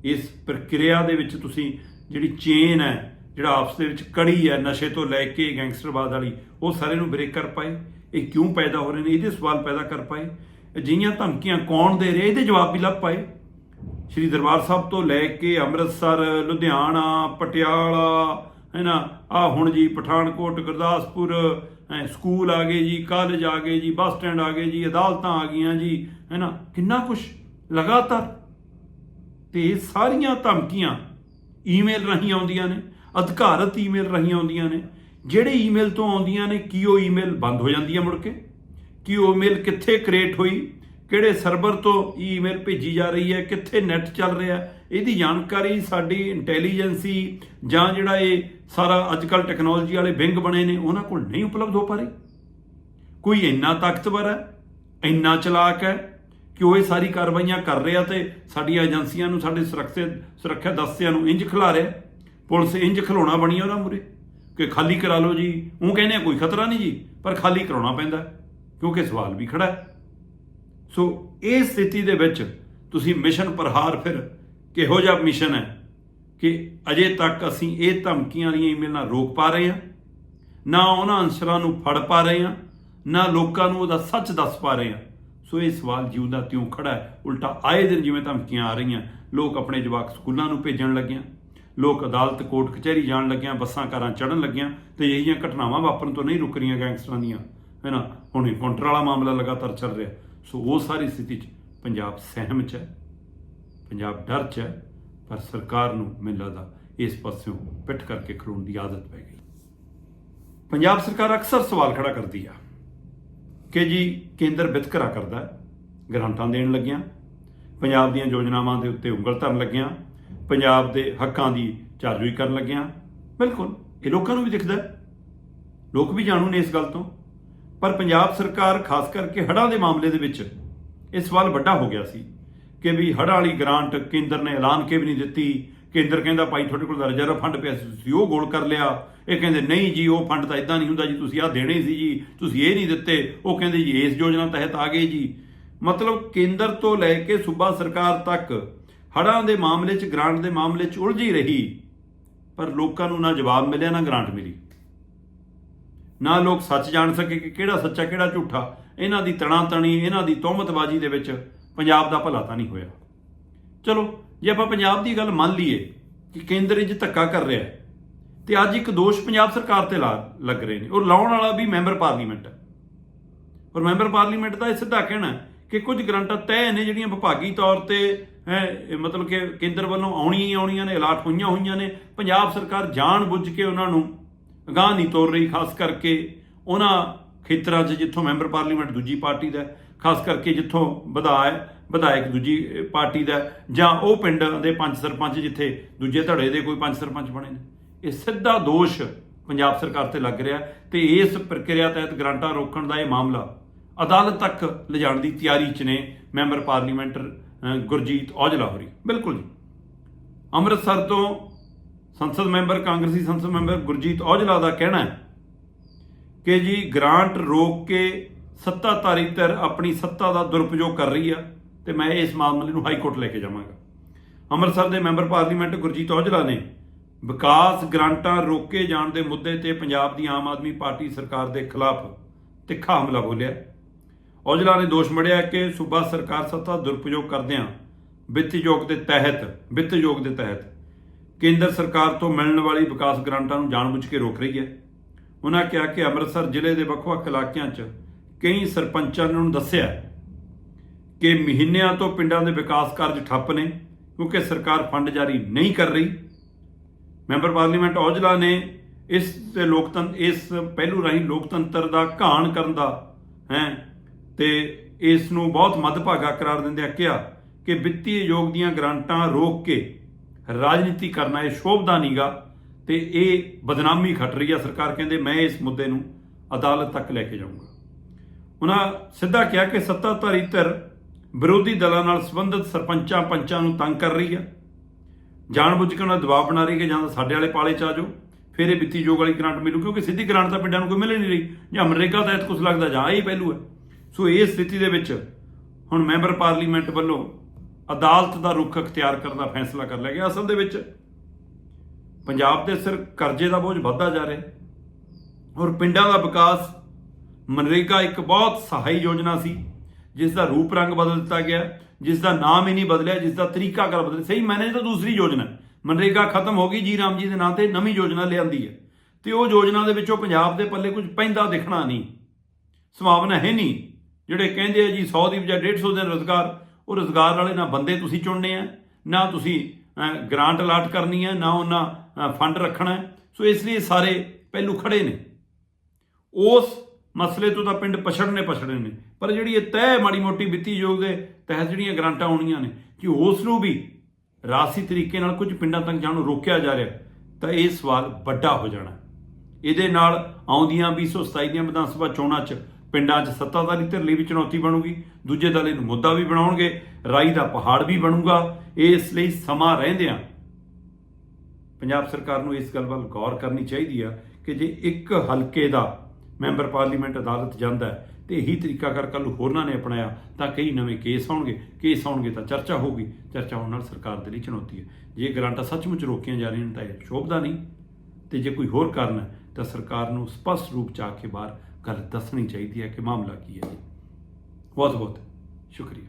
ਇਸ ਪ੍ਰਕਿਰਿਆ ਦੇ ਵਿੱਚ ਤੁਸੀਂ ਜਿਹੜੀ ਚੇਨ ਹੈ ਜਿਹੜਾ ਆਪਸ ਦੇ ਵਿੱਚ ਕੜੀ ਹੈ ਨਸ਼ੇ ਤੋਂ ਲੈ ਕੇ ਗੈਂਗਸਟਰਵਾਦ ਵਾਲੀ ਉਹ ਸਾਰੇ ਨੂੰ ਬ੍ਰੇਕ ਕਰ ਪਾਏ। ਇਹ ਕਿਉਂ ਪੈਦਾ ਹੋ ਰਹੇ ਨੇ? ਇਹਦੇ ਸਵਾਲ ਪੈਦਾ ਕਰ ਪਾਏ। ਅਜਿਹੀਆਂ ਧਮਕੀਆਂ ਕੌਣ ਦੇ ਰਿਹਾ? ਇਹਦੇ ਜਵਾਬ ਵੀ ਲੱਭ ਪਾਏ। ਸ਼੍ਰੀ ਦਰਬਾਰ ਸਾਹਿਬ ਤੋਂ ਲੈ ਕੇ ਅੰਮ੍ਰਿਤਸਰ, ਲੁਧਿਆਣਾ, ਪਟਿਆਲਾ, ਹੈ ਨਾ? ਆ ਹੁਣ ਜੀ ਪਠਾਨਕੋਟ, ਗੁਰਦਾਸਪੁਰ ਸਕੂਲ ਆ ਗਏ ਜੀ, ਕਾਲਜ ਆ ਗਏ ਜੀ, ਬੱਸ ਸਟੈਂਡ ਆ ਗਏ ਜੀ, ਅਦਾਲਤਾਂ ਆ ਗਈਆਂ ਜੀ, ਹੈ ਨਾ? ਕਿੰਨਾ ਕੁਝ ਲਗਾਤਾਰ। ਤੇ ਸਾਰੀਆਂ ਧਮਕੀਆਂ ਈਮੇਲ ਰਾਹੀਂ ਆਉਂਦੀਆਂ ਨੇ, ਅਧਿਕਾਰਤ ਈਮੇਲ ਰਾਹੀਂ ਆਉਂਦੀਆਂ ਨੇ। ਜਿਹੜੇ ਈਮੇਲ ਤੋਂ ਆਉਂਦੀਆਂ ਨੇ, ਕੀ ਉਹ ਈਮੇਲ ਬੰਦ ਹੋ ਜਾਂਦੀ ਹੈ ਮੁੜ ਕੇ? ਕਿ ਉਹ ਈਮੇਲ ਕਿੱਥੇ ਕ੍ਰੀਏਟ ਹੋਈ, ਕਿਹੜੇ ਸਰਵਰ ਤੋਂ ਈਮੇਲ ਭੇਜੀ ਜਾ ਰਹੀ ਹੈ, ਕਿੱਥੇ ਨੈਟ ਚੱਲ ਰਿਹਾ ਇਹਦੀ ਜਾਣਕਾਰੀ, ਸਾਡੀ ਇੰਟੈਲੀਜੈਂਸੀ ਜਾਂ ਜਿਹੜਾ ਇਹ ਸਾਰਾ ਅੱਜਕੱਲ ਟੈਕਨੋਲੋਜੀ ਵਾਲੇ ਵਿੰਗ ਬਣੇ ਨੇ, ਉਹਨਾਂ ਕੋਲ ਨਹੀਂ ਉਪਲਬਧ ਹੋ ਪਾ ਰਹੀ। ਕੋਈ ਇੰਨਾ ਤਾਕਤਵਰ ਹੈ, ਇੰਨਾ ਚਲਾਕ ਹੈ ਕਿ ਉਹ ਇਹ ਸਾਰੀ ਕਾਰਵਾਈਆਂ ਕਰ ਰਿਹਾ ਤੇ ਸਾਡੀਆਂ ਏਜੰਸੀਆਂ ਨੂੰ, ਸਾਡੇ ਸੁਰੱਖਿਅਤ, ਸੁਰੱਖਿਆ ਦਸਤਿਆਂ ਨੂੰ ਇੰਜ ਖਿਲਾ ਰਿਹਾ। ਪੁਲਿਸ ਇੰਜ ਖਿਲਾਉਣਾ ਬਣੀ ਉਹਨਾਂ ਮੂਰੇ ਕਿ ਖਾਲੀ ਕਰਾ ਲਓ ਜੀ। ਉਹ ਕਹਿੰਦੇ ਆ, ਕੋਈ ਖਤਰਾ ਨਹੀਂ ਜੀ, ਪਰ ਖਾਲੀ ਕਰਾਉਣਾ ਪੈਂਦਾ। ਕਿਉਂਕਿ ਸਵਾਲ ਵੀ ਖੜਾ ਹੈ। ਸੋ ਇਹ ਸਥਿਤੀ ਦੇ ਵਿੱਚ ਤੁਸੀਂ ਮਿਸ਼ਨ ਪ੍ਰਹਾਰ ਫਿਰ ਕਿਹੋ ਜਿਹਾ ਮਿਸ਼ਨ ਹੈ ਕਿ ਅਜੇ ਤੱਕ ਅਸੀਂ ਇਹ ਧਮਕੀਆਂ ਵਾਲੀਆਂ ਈਮੇਲਾਂ ਰੋਕ ਪਾ ਰਹੇ ਹਾਂ, ਨਾ ਉਹਨਾਂ ਅਨਸਰਾਂ ਨੂੰ ਫੜ ਪਾ ਰਹੇ ਹਾਂ, ਨਾ ਲੋਕਾਂ ਨੂੰ ਉਹਦਾ ਸੱਚ ਦੱਸ ਪਾ ਰਹੇ ਹਾਂ। ਸੋ ਇਹ ਸਵਾਲ ਜਿਉਂਦਾ ਤਿਉਂ ਖੜਾ ਹੈ। ਉਲਟਾ ਆਏ ਦਿਨ ਜਿਵੇਂ ਧਮਕੀਆਂ ਆ ਰਹੀਆਂ, ਲੋਕ ਆਪਣੇ ਜਵਾਕ ਸਕੂਲਾਂ ਨੂੰ ਭੇਜਣ ਲੱਗਿਆਂ, ਲੋਕ ਅਦਾਲਤ, ਕੋਰਟ, ਕਚਹਿਰੀ ਜਾਣ ਲੱਗਿਆਂ, ਬੱਸਾਂ, ਕਾਰਾਂ ਚੜਨ ਲੱਗਿਆਂ ਤੇ ਇਹੀਆਂ ਘਟਨਾਵਾਂ ਵਾਪਰਨ ਤੋਂ ਨਹੀਂ ਰੁਕ ਰਹੀਆਂ ਗੈਂਗਸਟਰਾਂ ਦੀਆਂ। ਹੈ ਨਾ? ਹੁਣ ਇਨਕਾਊਂਟਰ ਵਾਲਾ ਮਾਮਲਾ ਲਗਾਤਾਰ ਚੱਲ ਰਿਹਾ। ਸੋ ਉਹ ਸਾਰੀ ਸਥਿਤੀ 'ਚ ਪੰਜਾਬ ਸਹਿਮ 'ਚ ਹੈ ਪੰਜਾਬ ਡਰ 'ਚ ਹੈ ਪਰ ਸਰਕਾਰ ਨੂੰ ਮੈਨੂੰ ਲੱਗਦਾ ਇਸ ਪਾਸਿਓਂ ਪਿੱਠ ਕਰਕੇ ਖੜੋਣ ਦੀ ਆਦਤ ਪੈ ਗਈ। ਪੰਜਾਬ ਸਰਕਾਰ ਅਕਸਰ ਸਵਾਲ ਖੜਾ ਕਰਦੀ ਆ ਕਿ ਜੀ ਕੇਂਦਰ ਵਿਤਕਰਾ ਕਰਦਾ ਹੈ, ਦੇਣ ਲੱਗਿਆਂ ਪੰਜਾਬ ਦੀਆਂ ਯੋਜਨਾਵਾਂ ਦੇ ਉੱਤੇ ਉਂਗਲ ਧਰਨ ਲੱਗਿਆਂ ਪੰਜਾਬ ਦੇ ਹੱਕਾਂ ਦੀ ਚਾਰਜੋਈ ਕਰਨ ਲੱਗਿਆਂ। ਬਿਲਕੁਲ ਇਹ ਲੋਕਾਂ ਨੂੰ ਵੀ ਦਿਖਦਾ ਲੋਕ ਵੀ ਜਾਣੂ ਨੇ ਇਸ ਗੱਲ ਤੋਂ। ਪਰ ਪੰਜਾਬ ਸਰਕਾਰ ਖਾਸ ਕਰਕੇ ਹੜ੍ਹਾਂ ਦੇ ਮਾਮਲੇ ਦੇ ਵਿੱਚ ਇਹ ਸਵਾਲ ਵੱਡਾ ਹੋ ਗਿਆ ਸੀ ਕਿ ਵੀ ਹੜ੍ਹਾਂ ਵਾਲੀ ਗ੍ਰਾਂਟ ਕੇਂਦਰ ਨੇ ਐਲਾਨ ਕੇ ਵੀ ਨਹੀਂ ਦਿੱਤੀ। ਕੇਂਦਰ ਕਹਿੰਦਾ, ਭਾਈ, ਤੁਹਾਡੇ ਕੋਲ ਤਾਂ ਰਿਜ਼ਰਵ ਫੰਡ ਪਿਆ ਸੀ, ਤੁਸੀਂ ਉਹ ਗੋਲ ਕਰ ਲਿਆ। ਇਹ ਕਹਿੰਦੇ, ਨਹੀਂ ਜੀ, ਉਹ ਫੰਡ ਤਾਂ ਇਦਾਂ ਨਹੀਂ ਹੁੰਦਾ ਜੀ, ਤੁਸੀਂ ਆਹ ਦੇਣੇ ਸੀ ਜੀ, ਤੁਸੀਂ ਇਹ ਨਹੀਂ ਦਿੱਤੇ। ਉਹ ਕਹਿੰਦੇ, ਜੀ, ਇਸ ਯੋਜਨਾ ਤਹਿਤ ਆ ਗਏ ਜੀ। ਮਤਲਬ ਕੇਂਦਰ ਤੋਂ ਲੈ ਕੇ ਸੂਬਾ ਸਰਕਾਰ ਤੱਕ ਹੜ੍ਹਾਂ ਦੇ ਮਾਮਲੇ 'ਚ, ਗ੍ਰਾਂਟ ਦੇ ਮਾਮਲੇ 'ਚ ਉਲਝੀ ਰਹੀ। ਪਰ ਲੋਕਾਂ ਨੂੰ ਨਾ ਜਵਾਬ ਮਿਲਿਆ, ਨਾ ਗ੍ਰਾਂਟ ਮਿਲੀ। ਨਾ ਲੋਕ ਸੱਚ ਜਾਣ ਸਕੇ ਕਿ ਕਿਹੜਾ ਸੱਚਾ, ਕਿਹੜਾ ਝੂਠਾ। ਇਹਨਾਂ ਦੀ ਤਣਾ ਤਣੀ ਇਹਨਾਂ ਦੀ ਤੋਮਤਬਾਜ਼ੀ ਦੇ ਵਿੱਚ ਪੰਜਾਬ ਦਾ ਭਲਾ ਤਾਂ ਨਹੀਂ ਹੋਇਆ। ਚਲੋ, ਜੇ ਆਪਾਂ ਪੰਜਾਬ ਦੀ ਗੱਲ ਮੰਨ ਲਈਏ ਕਿ ਕੇਂਦਰ ਇਹ ਧੱਕਾ ਕਰ ਰਿਹਾ ਹੈ, ਤੇ ਅੱਜ ਇੱਕ ਦੋਸ਼ ਪੰਜਾਬ ਸਰਕਾਰ ਤੇ ਲਾ, ਲੱਗ ਰਹੇ ਨੇ। ਔਰ ਲਾਉਣ ਵਾਲਾ ਵੀ ਮੈਂਬਰ ਪਾਰਲੀਮੈਂਟ ਹੈ। ਔਰ ਮੈਂਬਰ ਪਾਰਲੀਮੈਂਟ ਦਾ ਇਹ ਸਿੱਧਾ ਕਹਿਣਾ ਕਿ ਕੁਝ ਗਰੰਟਾਂ ਤੈਅ ਨੇ ਜਿਹੜੀਆਂ ਵਿਭਾਗੀ ਤੌਰ ਤੇ, ਹੈ ਮਤਲਬ ਕਿ ਕੇਂਦਰ ਵੱਲੋਂ ਆਉਣੀਆਂ ਹੀ ਆਉਣੀਆਂ ਨੇ, ਅਲਾਟ ਹੋਈਆਂ ਹੋਈਆਂ ਨੇ। ਪੰਜਾਬ ਸਰਕਾਰ ਜਾਣ ਬੁੱਝ ਕੇ ਉਹਨਾਂ ਨੂੰ ਅਗਾਂਹ ਨਹੀਂ ਤੋਰ ਰਹੀ, ਖਾਸ ਕਰਕੇ ਉਹਨਾਂ ਖੇਤਰਾਂ 'ਚ ਜਿੱਥੋਂ ਮੈਂਬਰ ਪਾਰਲੀਮੈਂਟ ਦੂਜੀ ਪਾਰਟੀ ਦਾ ਖਾਸ ਕਰਕੇ ਜਿੱਥੋਂ ਵਿਧਾਇਕ ਵਿਧਾਇਕ ਦੂਜੀ ਪਾਰਟੀ ਦਾ ਜਾਂ ਉਹ ਪਿੰਡ ਦੇ ਪੰਜ ਸਰਪੰਚ ਜਿੱਥੇ ਦੂਜੇ ਧੜੇ ਦੇ ਕੋਈ ਪੰਜ ਸਰਪੰਚ ਬਣੇ ਨੇ। ਇਹ ਸਿੱਧਾ ਦੋਸ਼ ਪੰਜਾਬ ਸਰਕਾਰ ਤੇ ਲੱਗ ਰਿਹਾ ਹੈ ਤੇ ਇਸ ਪ੍ਰਕਿਰਿਆ ਤਹਿਤ ਗ੍ਰਾਂਟਾਂ ਰੋਕਣ ਦਾ ਇਹ ਮਾਮਲਾ ਅਦਾਲਤ ਤੱਕ ਲਿਜਾਣ ਦੀ ਤਿਆਰੀ 'ਚ ਨੇ ਮੈਂਬਰ ਪਾਰਲੀਮੈਂਟ ਗੁਰਜੀਤ ਔਜਲਾ ਹੋਰੀ। ਬਿਲਕੁਲ ਜੀ। ਅੰਮ੍ਰਿਤਸਰ ਤੋਂ ਸੰਸਦ ਮੈਂਬਰ ਕਾਂਗਰਸੀ ਸੰਸਦ ਮੈਂਬਰ ਗੁਰਜੀਤ ਔਜਲਾ ਦਾ ਕਹਿਣਾ ਹੈ ਕਿ ਜੀ ਗ੍ਰਾਂਟ ਰੋਕ ਕੇ ਸੱਤਾਧਾਰੀ ਧਿਰ ਆਪਣੀ ਸੱਤਾ ਦਾ ਦੁਰਉਪਯੋਗ ਕਰ ਰਹੀ ਆ ਤੇ ਮੈਂ ਇਸ ਮਾਮਲੇ ਨੂੰ ਹਾਈ ਕੋਰਟ ਲੈ ਕੇ ਜਾਵਾਂਗਾ। ਅੰਮ੍ਰਿਤਸਰ ਦੇ ਮੈਂਬਰ ਪਾਰਲੀਮੈਂਟ ਗੁਰਜੀਤ ਔਜਲਾ ਨੇ ਵਿਕਾਸ ਗ੍ਰਾਂਟਾਂ ਰੋਕੇ ਜਾਣ ਦੇ ਮੁੱਦੇ ਤੇ ਪੰਜਾਬ ਦੀ ਆਮ ਆਦਮੀ ਪਾਰਟੀ ਸਰਕਾਰ ਦੇ ਖਿਲਾਫ ਤਿੱਖਾ ਹਮਲਾ ਬੋਲਿਆ। ਔਜਲਾ ਨੇ ਦੋਸ਼ ਮੜਿਆ ਕਿ ਸੂਬਾ ਸਰਕਾਰ ਸੱਤਾ ਦੁਰਉਪਯੋਗ ਕਰਦਿਆਂ ਵਿੱਤ ਯੋਗ ਦੇ ਤਹਿਤ ਵਿੱਤ ਯੋਗ ਦੇ ਤਹਿਤ ਕੇਂਦਰ ਸਰਕਾਰ ਤੋਂ ਮਿਲਣ ਵਾਲੀ ਵਿਕਾਸ ਗ੍ਰਾਂਟਾਂ ਨੂੰ ਜਾਣਬੁੱਝ ਕੇ ਰੋਕ ਰਹੀ ਹੈ। ਉਹਨਾਂ ਕਿਹਾ ਕਿ ਅੰਮ੍ਰਿਤਸਰ ਜ਼ਿਲ੍ਹੇ ਦੇ ਵੱਖ-ਵੱਖ ਇਲਾਕਿਆਂ 'ਚ ਕਈ ਸਰਪੰਚਾਂ ਨੇ ਉਹਨੂੰ ਦੱਸਿਆ ਕਿ ਮਹੀਨਿਆਂ ਤੋਂ ਪਿੰਡਾਂ ਦੇ ਵਿਕਾਸ ਕਾਰਜ ਠੱਪ ਨੇ, ਕਿਉਂਕਿ ਸਰਕਾਰ ਫੰਡ ਜਾਰੀ ਨਹੀਂ ਕਰ ਰਹੀ। ਮੈਂਬਰ ਪਾਰਲੀਮੈਂਟ ਔਜਲਾ ਨੇ ਇਸ ਤੇ ਲੋਕਤੰਤਰ ਇਸ ਪਹਿਲੂ ਰਾਹੀਂ ਲੋਕਤੰਤਰ ਦਾ ਘਾਣ ਕਰਨ ਦਾ, ਹੈ, ਤੇ ਇਸ ਨੂੰ ਬਹੁਤ ਮੱਦਭਾਗਾ ਕਰਾਰ ਦਿੰਦਿਆਂ ਕਿਹਾ ਕਿ ਵਿੱਤੀ ਯੋਗ ਦੀਆਂ ਗ੍ਰਾਂਟਾਂ ਰੋਕ ਕੇ ਰਾਜਨੀਤੀ ਕਰਨਾ ਇਹ ਸ਼ੋਭਦਾ ਨਹੀਂਗਾ ਤੇ ਇਹ ਬਦਨਾਮੀ ਖੱਟ ਰਹੀ ਆ। ਸਰਕਾਰ ਕਹਿੰਦੇ, ਮੈਂ ਇਸ ਮੁੱਦੇ ਨੂੰ ਅਦਾਲਤ ਤੱਕ ਲੈ ਕੇ ਜਾਊਂਗਾ। ਉਹਨਾਂ ਸਿੱਧਾ ਕਿਹਾ ਕਿ ਸੱਤਾਧਾਰੀ ਧਿਰ ਵਿਰੋਧੀ ਦਲਾਂ ਨਾਲ ਸੰਬੰਧਿਤ ਸਰਪੰਚਾਂ ਪੰਚਾਂ ਨੂੰ ਤੰਗ ਕਰ ਰਹੀ ਆ। ਜਾਣਬੁੱਝ ਕੇ ਉਹਨਾਂ ਦਾ ਦਬਾਅ ਬਣਾ ਰਹੀ ਕਿ ਜਾਂ ਤਾਂ ਸਾਡੇ ਵਾਲੇ ਪਾਲੇ ਚ ਆ ਜਾਓ, ਫਿਰ ਇਹ ਵਿੱਤੀ ਯੋਗ ਵਾਲੀ ਗ੍ਰਾਂਟ ਮਿਲੂ, ਕਿਉਂਕਿ ਸਿੱਧੀ ਗ੍ਰਾਂਟ ਤਾਂ ਪਿੰਡਾਂ ਨੂੰ ਕੋਈ ਮਿਲ ਨਹੀਂ ਰਹੀ। ਜਾਂ ਮਨਰੇਗਾ ਤਹਿਤ ਕੁਝ ਲੱਗਦਾ, ਜਾਂ ਇਹ ਪਹਿਲੂ ਹੈ ਸੋ ਇਸ ਸਥਿਤੀ ਦੇ ਵਿੱਚ ਹੁਣ ਮੈਂਬਰ ਪਾਰਲੀਮੈਂਟ ਵੱਲੋਂ ਅਦਾਲਤ ਦਾ ਰੁਖ ਅਖਤਿਆਰ ਕਰਨ ਦਾ ਫੈਸਲਾ ਕਰ ਲਿਆ ਗਿਆ। ਅਸਲ ਦੇ ਵਿੱਚ ਪੰਜਾਬ ਦੇ ਸਿਰ ਕਰਜ਼ੇ ਦਾ ਬੋਝ ਵੱਧਦਾ ਜਾ ਰਿਹਾ ਔਰ ਪਿੰਡਾਂ ਦਾ ਵਿਕਾਸ ਮਨਰੇਗਾ ਇੱਕ ਬਹੁਤ ਸਹਾਈ ਯੋਜਨਾ ਸੀ, ਜਿਸ ਦਾ ਰੂਪ ਰੰਗ ਬਦਲ ਦਿੱਤਾ ਗਿਆ, ਜਿਸ ਦਾ ਨਾਮ ਹੀ ਨਹੀਂ ਬਦਲਿਆ, ਜਿਸ ਦਾ ਤਰੀਕਾ ਕਰ ਬਦਲਿਆ। ਸਹੀ, ਮੈਨੇ ਤਾਂ ਦੂਸਰੀ ਯੋਜਨਾ ਮਨਰੇਗਾ ਖਤਮ ਹੋ ਗਈ, ਜੀ ਰਾਮ ਜੀ ਦੇ ਨਾਂ ਤੇ ਨਵੀਂ ਯੋਜਨਾ ਲਿਆਂਦੀ ਹੈ। ਤੇ ਉਹ ਯੋਜਨਾ ਦੇ ਵਿੱਚੋਂ ਪੰਜਾਬ ਦੇ ਪੱਲੇ ਕੁਝ ਪੈਂਦਾ ਦਿਖਣਾ ਨਹੀਂ, ਸੰਭਾਵਨਾ ਹੈ ਨਹੀਂ, ਜਿਹੜੇ ਕਹਿੰਦੇ ਆ ਜੀ 100 ਦੀ ਬਜਾਏ 150 ਦਿਨ ਰੋਜ਼ਗਾਰ ਉਹ ਰੋਜ਼ਗਾਰ ਵਾਲੇ ਨਾ ਬੰਦੇ ਤੁਸੀਂ ਚੁਣਨੇ ਆ ਨਾ ਤੁਸੀਂ ਅਹ, ਗ੍ਰਾਂਟ ਅਲਾਟ ਕਰਨੀ ਹੈ ਨਾ ਉਹਨਾਂ ਫੰਡ ਰੱਖਣਾ ਸੋ ਇਸ ਲਈ ਸਾਰੇ ਪਹਿਲੂ ਖੜੇ ਨੇ। ਉਸ ਮਸਲੇ ਤੋਂ ਤਾਂ ਪਿੰਡ ਪਛੜਨੇ ਪਛੜਨੇ ਨੇ। ਪਰ ਜਿਹੜੀ ਇਹ ਤੈਅ ਮਾੜੀ ਮੋਟੀ ਵਿੱਤੀ ਯੋਗ ਦੇ ਤਹਿਤ ਜਿਹੜੀਆਂ ਗ੍ਰਾਂਟਾਂ ਆਉਣੀਆਂ ਨੇ ਕਿ ਉਸ ਨੂੰ ਵੀ ਰਾਸੀ ਤਰੀਕੇ ਨਾਲ ਕੁਝ ਪਿੰਡਾਂ ਤੱਕ ਜਾਣ ਨੂੰ ਰੋਕਿਆ ਜਾ ਰਿਹਾ ਤਾਂ ਇਹ ਸਵਾਲ ਵੱਡਾ ਹੋ ਜਾਣਾ। ਇਹਦੇ ਨਾਲ ਆਉਂਦੀਆਂ 2027 ਦੀਆਂ ਵਿਧਾਨ ਸਭਾ ਚੋਣਾਂ 'ਚ ਪਿੰਡਾਂ 'ਚ ਸੱਤਾਧਾਰੀ ਧਿਰ ਲਈ ਵੀ ਚੁਣੌਤੀ ਬਣੂਗੀ, ਦੂਜੇ ਦਲ ਇਹਨੂੰ ਮੁੱਦਾ ਵੀ ਬਣਾਉਣਗੇ, ਰਾਈ ਦਾ ਪਹਾੜ ਵੀ ਬਣੂਗਾ। ਇਸ ਲਈ ਸਮਾਂ ਰਹਿੰਦਿਆਂ ਪੰਜਾਬ ਸਰਕਾਰ ਨੂੰ ਇਸ ਗੱਲ ਵੱਲ ਗੌਰ ਕਰਨੀ ਚਾਹੀਦੀ ਆ ਕਿ ਜੇ ਇੱਕ ਹਲਕੇ ਦਾ ਮੈਂਬਰ ਪਾਰਲੀਮੈਂਟ ਅਦਾਲਤ ਜਾਂਦਾ ਹੈ ਤੇ ਇਹੀ ਤਰੀਕਾ ਕਰ ਕੱਲ ਹੋਰਨਾਂ ਨੇ ਅਪਣਾਇਆ, ਤਾਂ ਕਈ ਨਵੇਂ ਕੇਸ ਆਉਣਗੇ। ਕੇਸ ਆਉਣਗੇ ਤਾਂ ਚਰਚਾ ਹੋਊਗੀ। ਚਰਚਾ ਹੋਣ ਨਾਲ ਸਰਕਾਰ ਦੇ ਲਈ ਚੁਣੌਤੀ ਹੈ। ਜੇ ਗ੍ਰਾਂਟਾਂ ਸੱਚਮੁੱਚ ਰੋਕੀਆਂ ਜਾ ਰਹੀਆਂ ਨੇ ਤਾਂ ਇਹ ਸ਼ੋਭਦਾ ਨਹੀਂ। ਤੇ ਜੇ ਕੋਈ ਹੋਰ ਕਾਰਨ ਹੈ, ਤਾਂ ਸਰਕਾਰ ਨੂੰ ਸਪਸ਼ਟ ਰੂਪ ਚ ਆ ਕੇ ਬਾਹਰ ਗੱਲ ਦੱਸਣੀ ਚਾਹੀਦੀ ਹੈ ਕਿ ਮਾਮਲਾ ਕੀ ਹੈ ਜੀ। ਬਹੁਤ ਬਹੁਤ ਸ਼ੁਕਰੀਆ।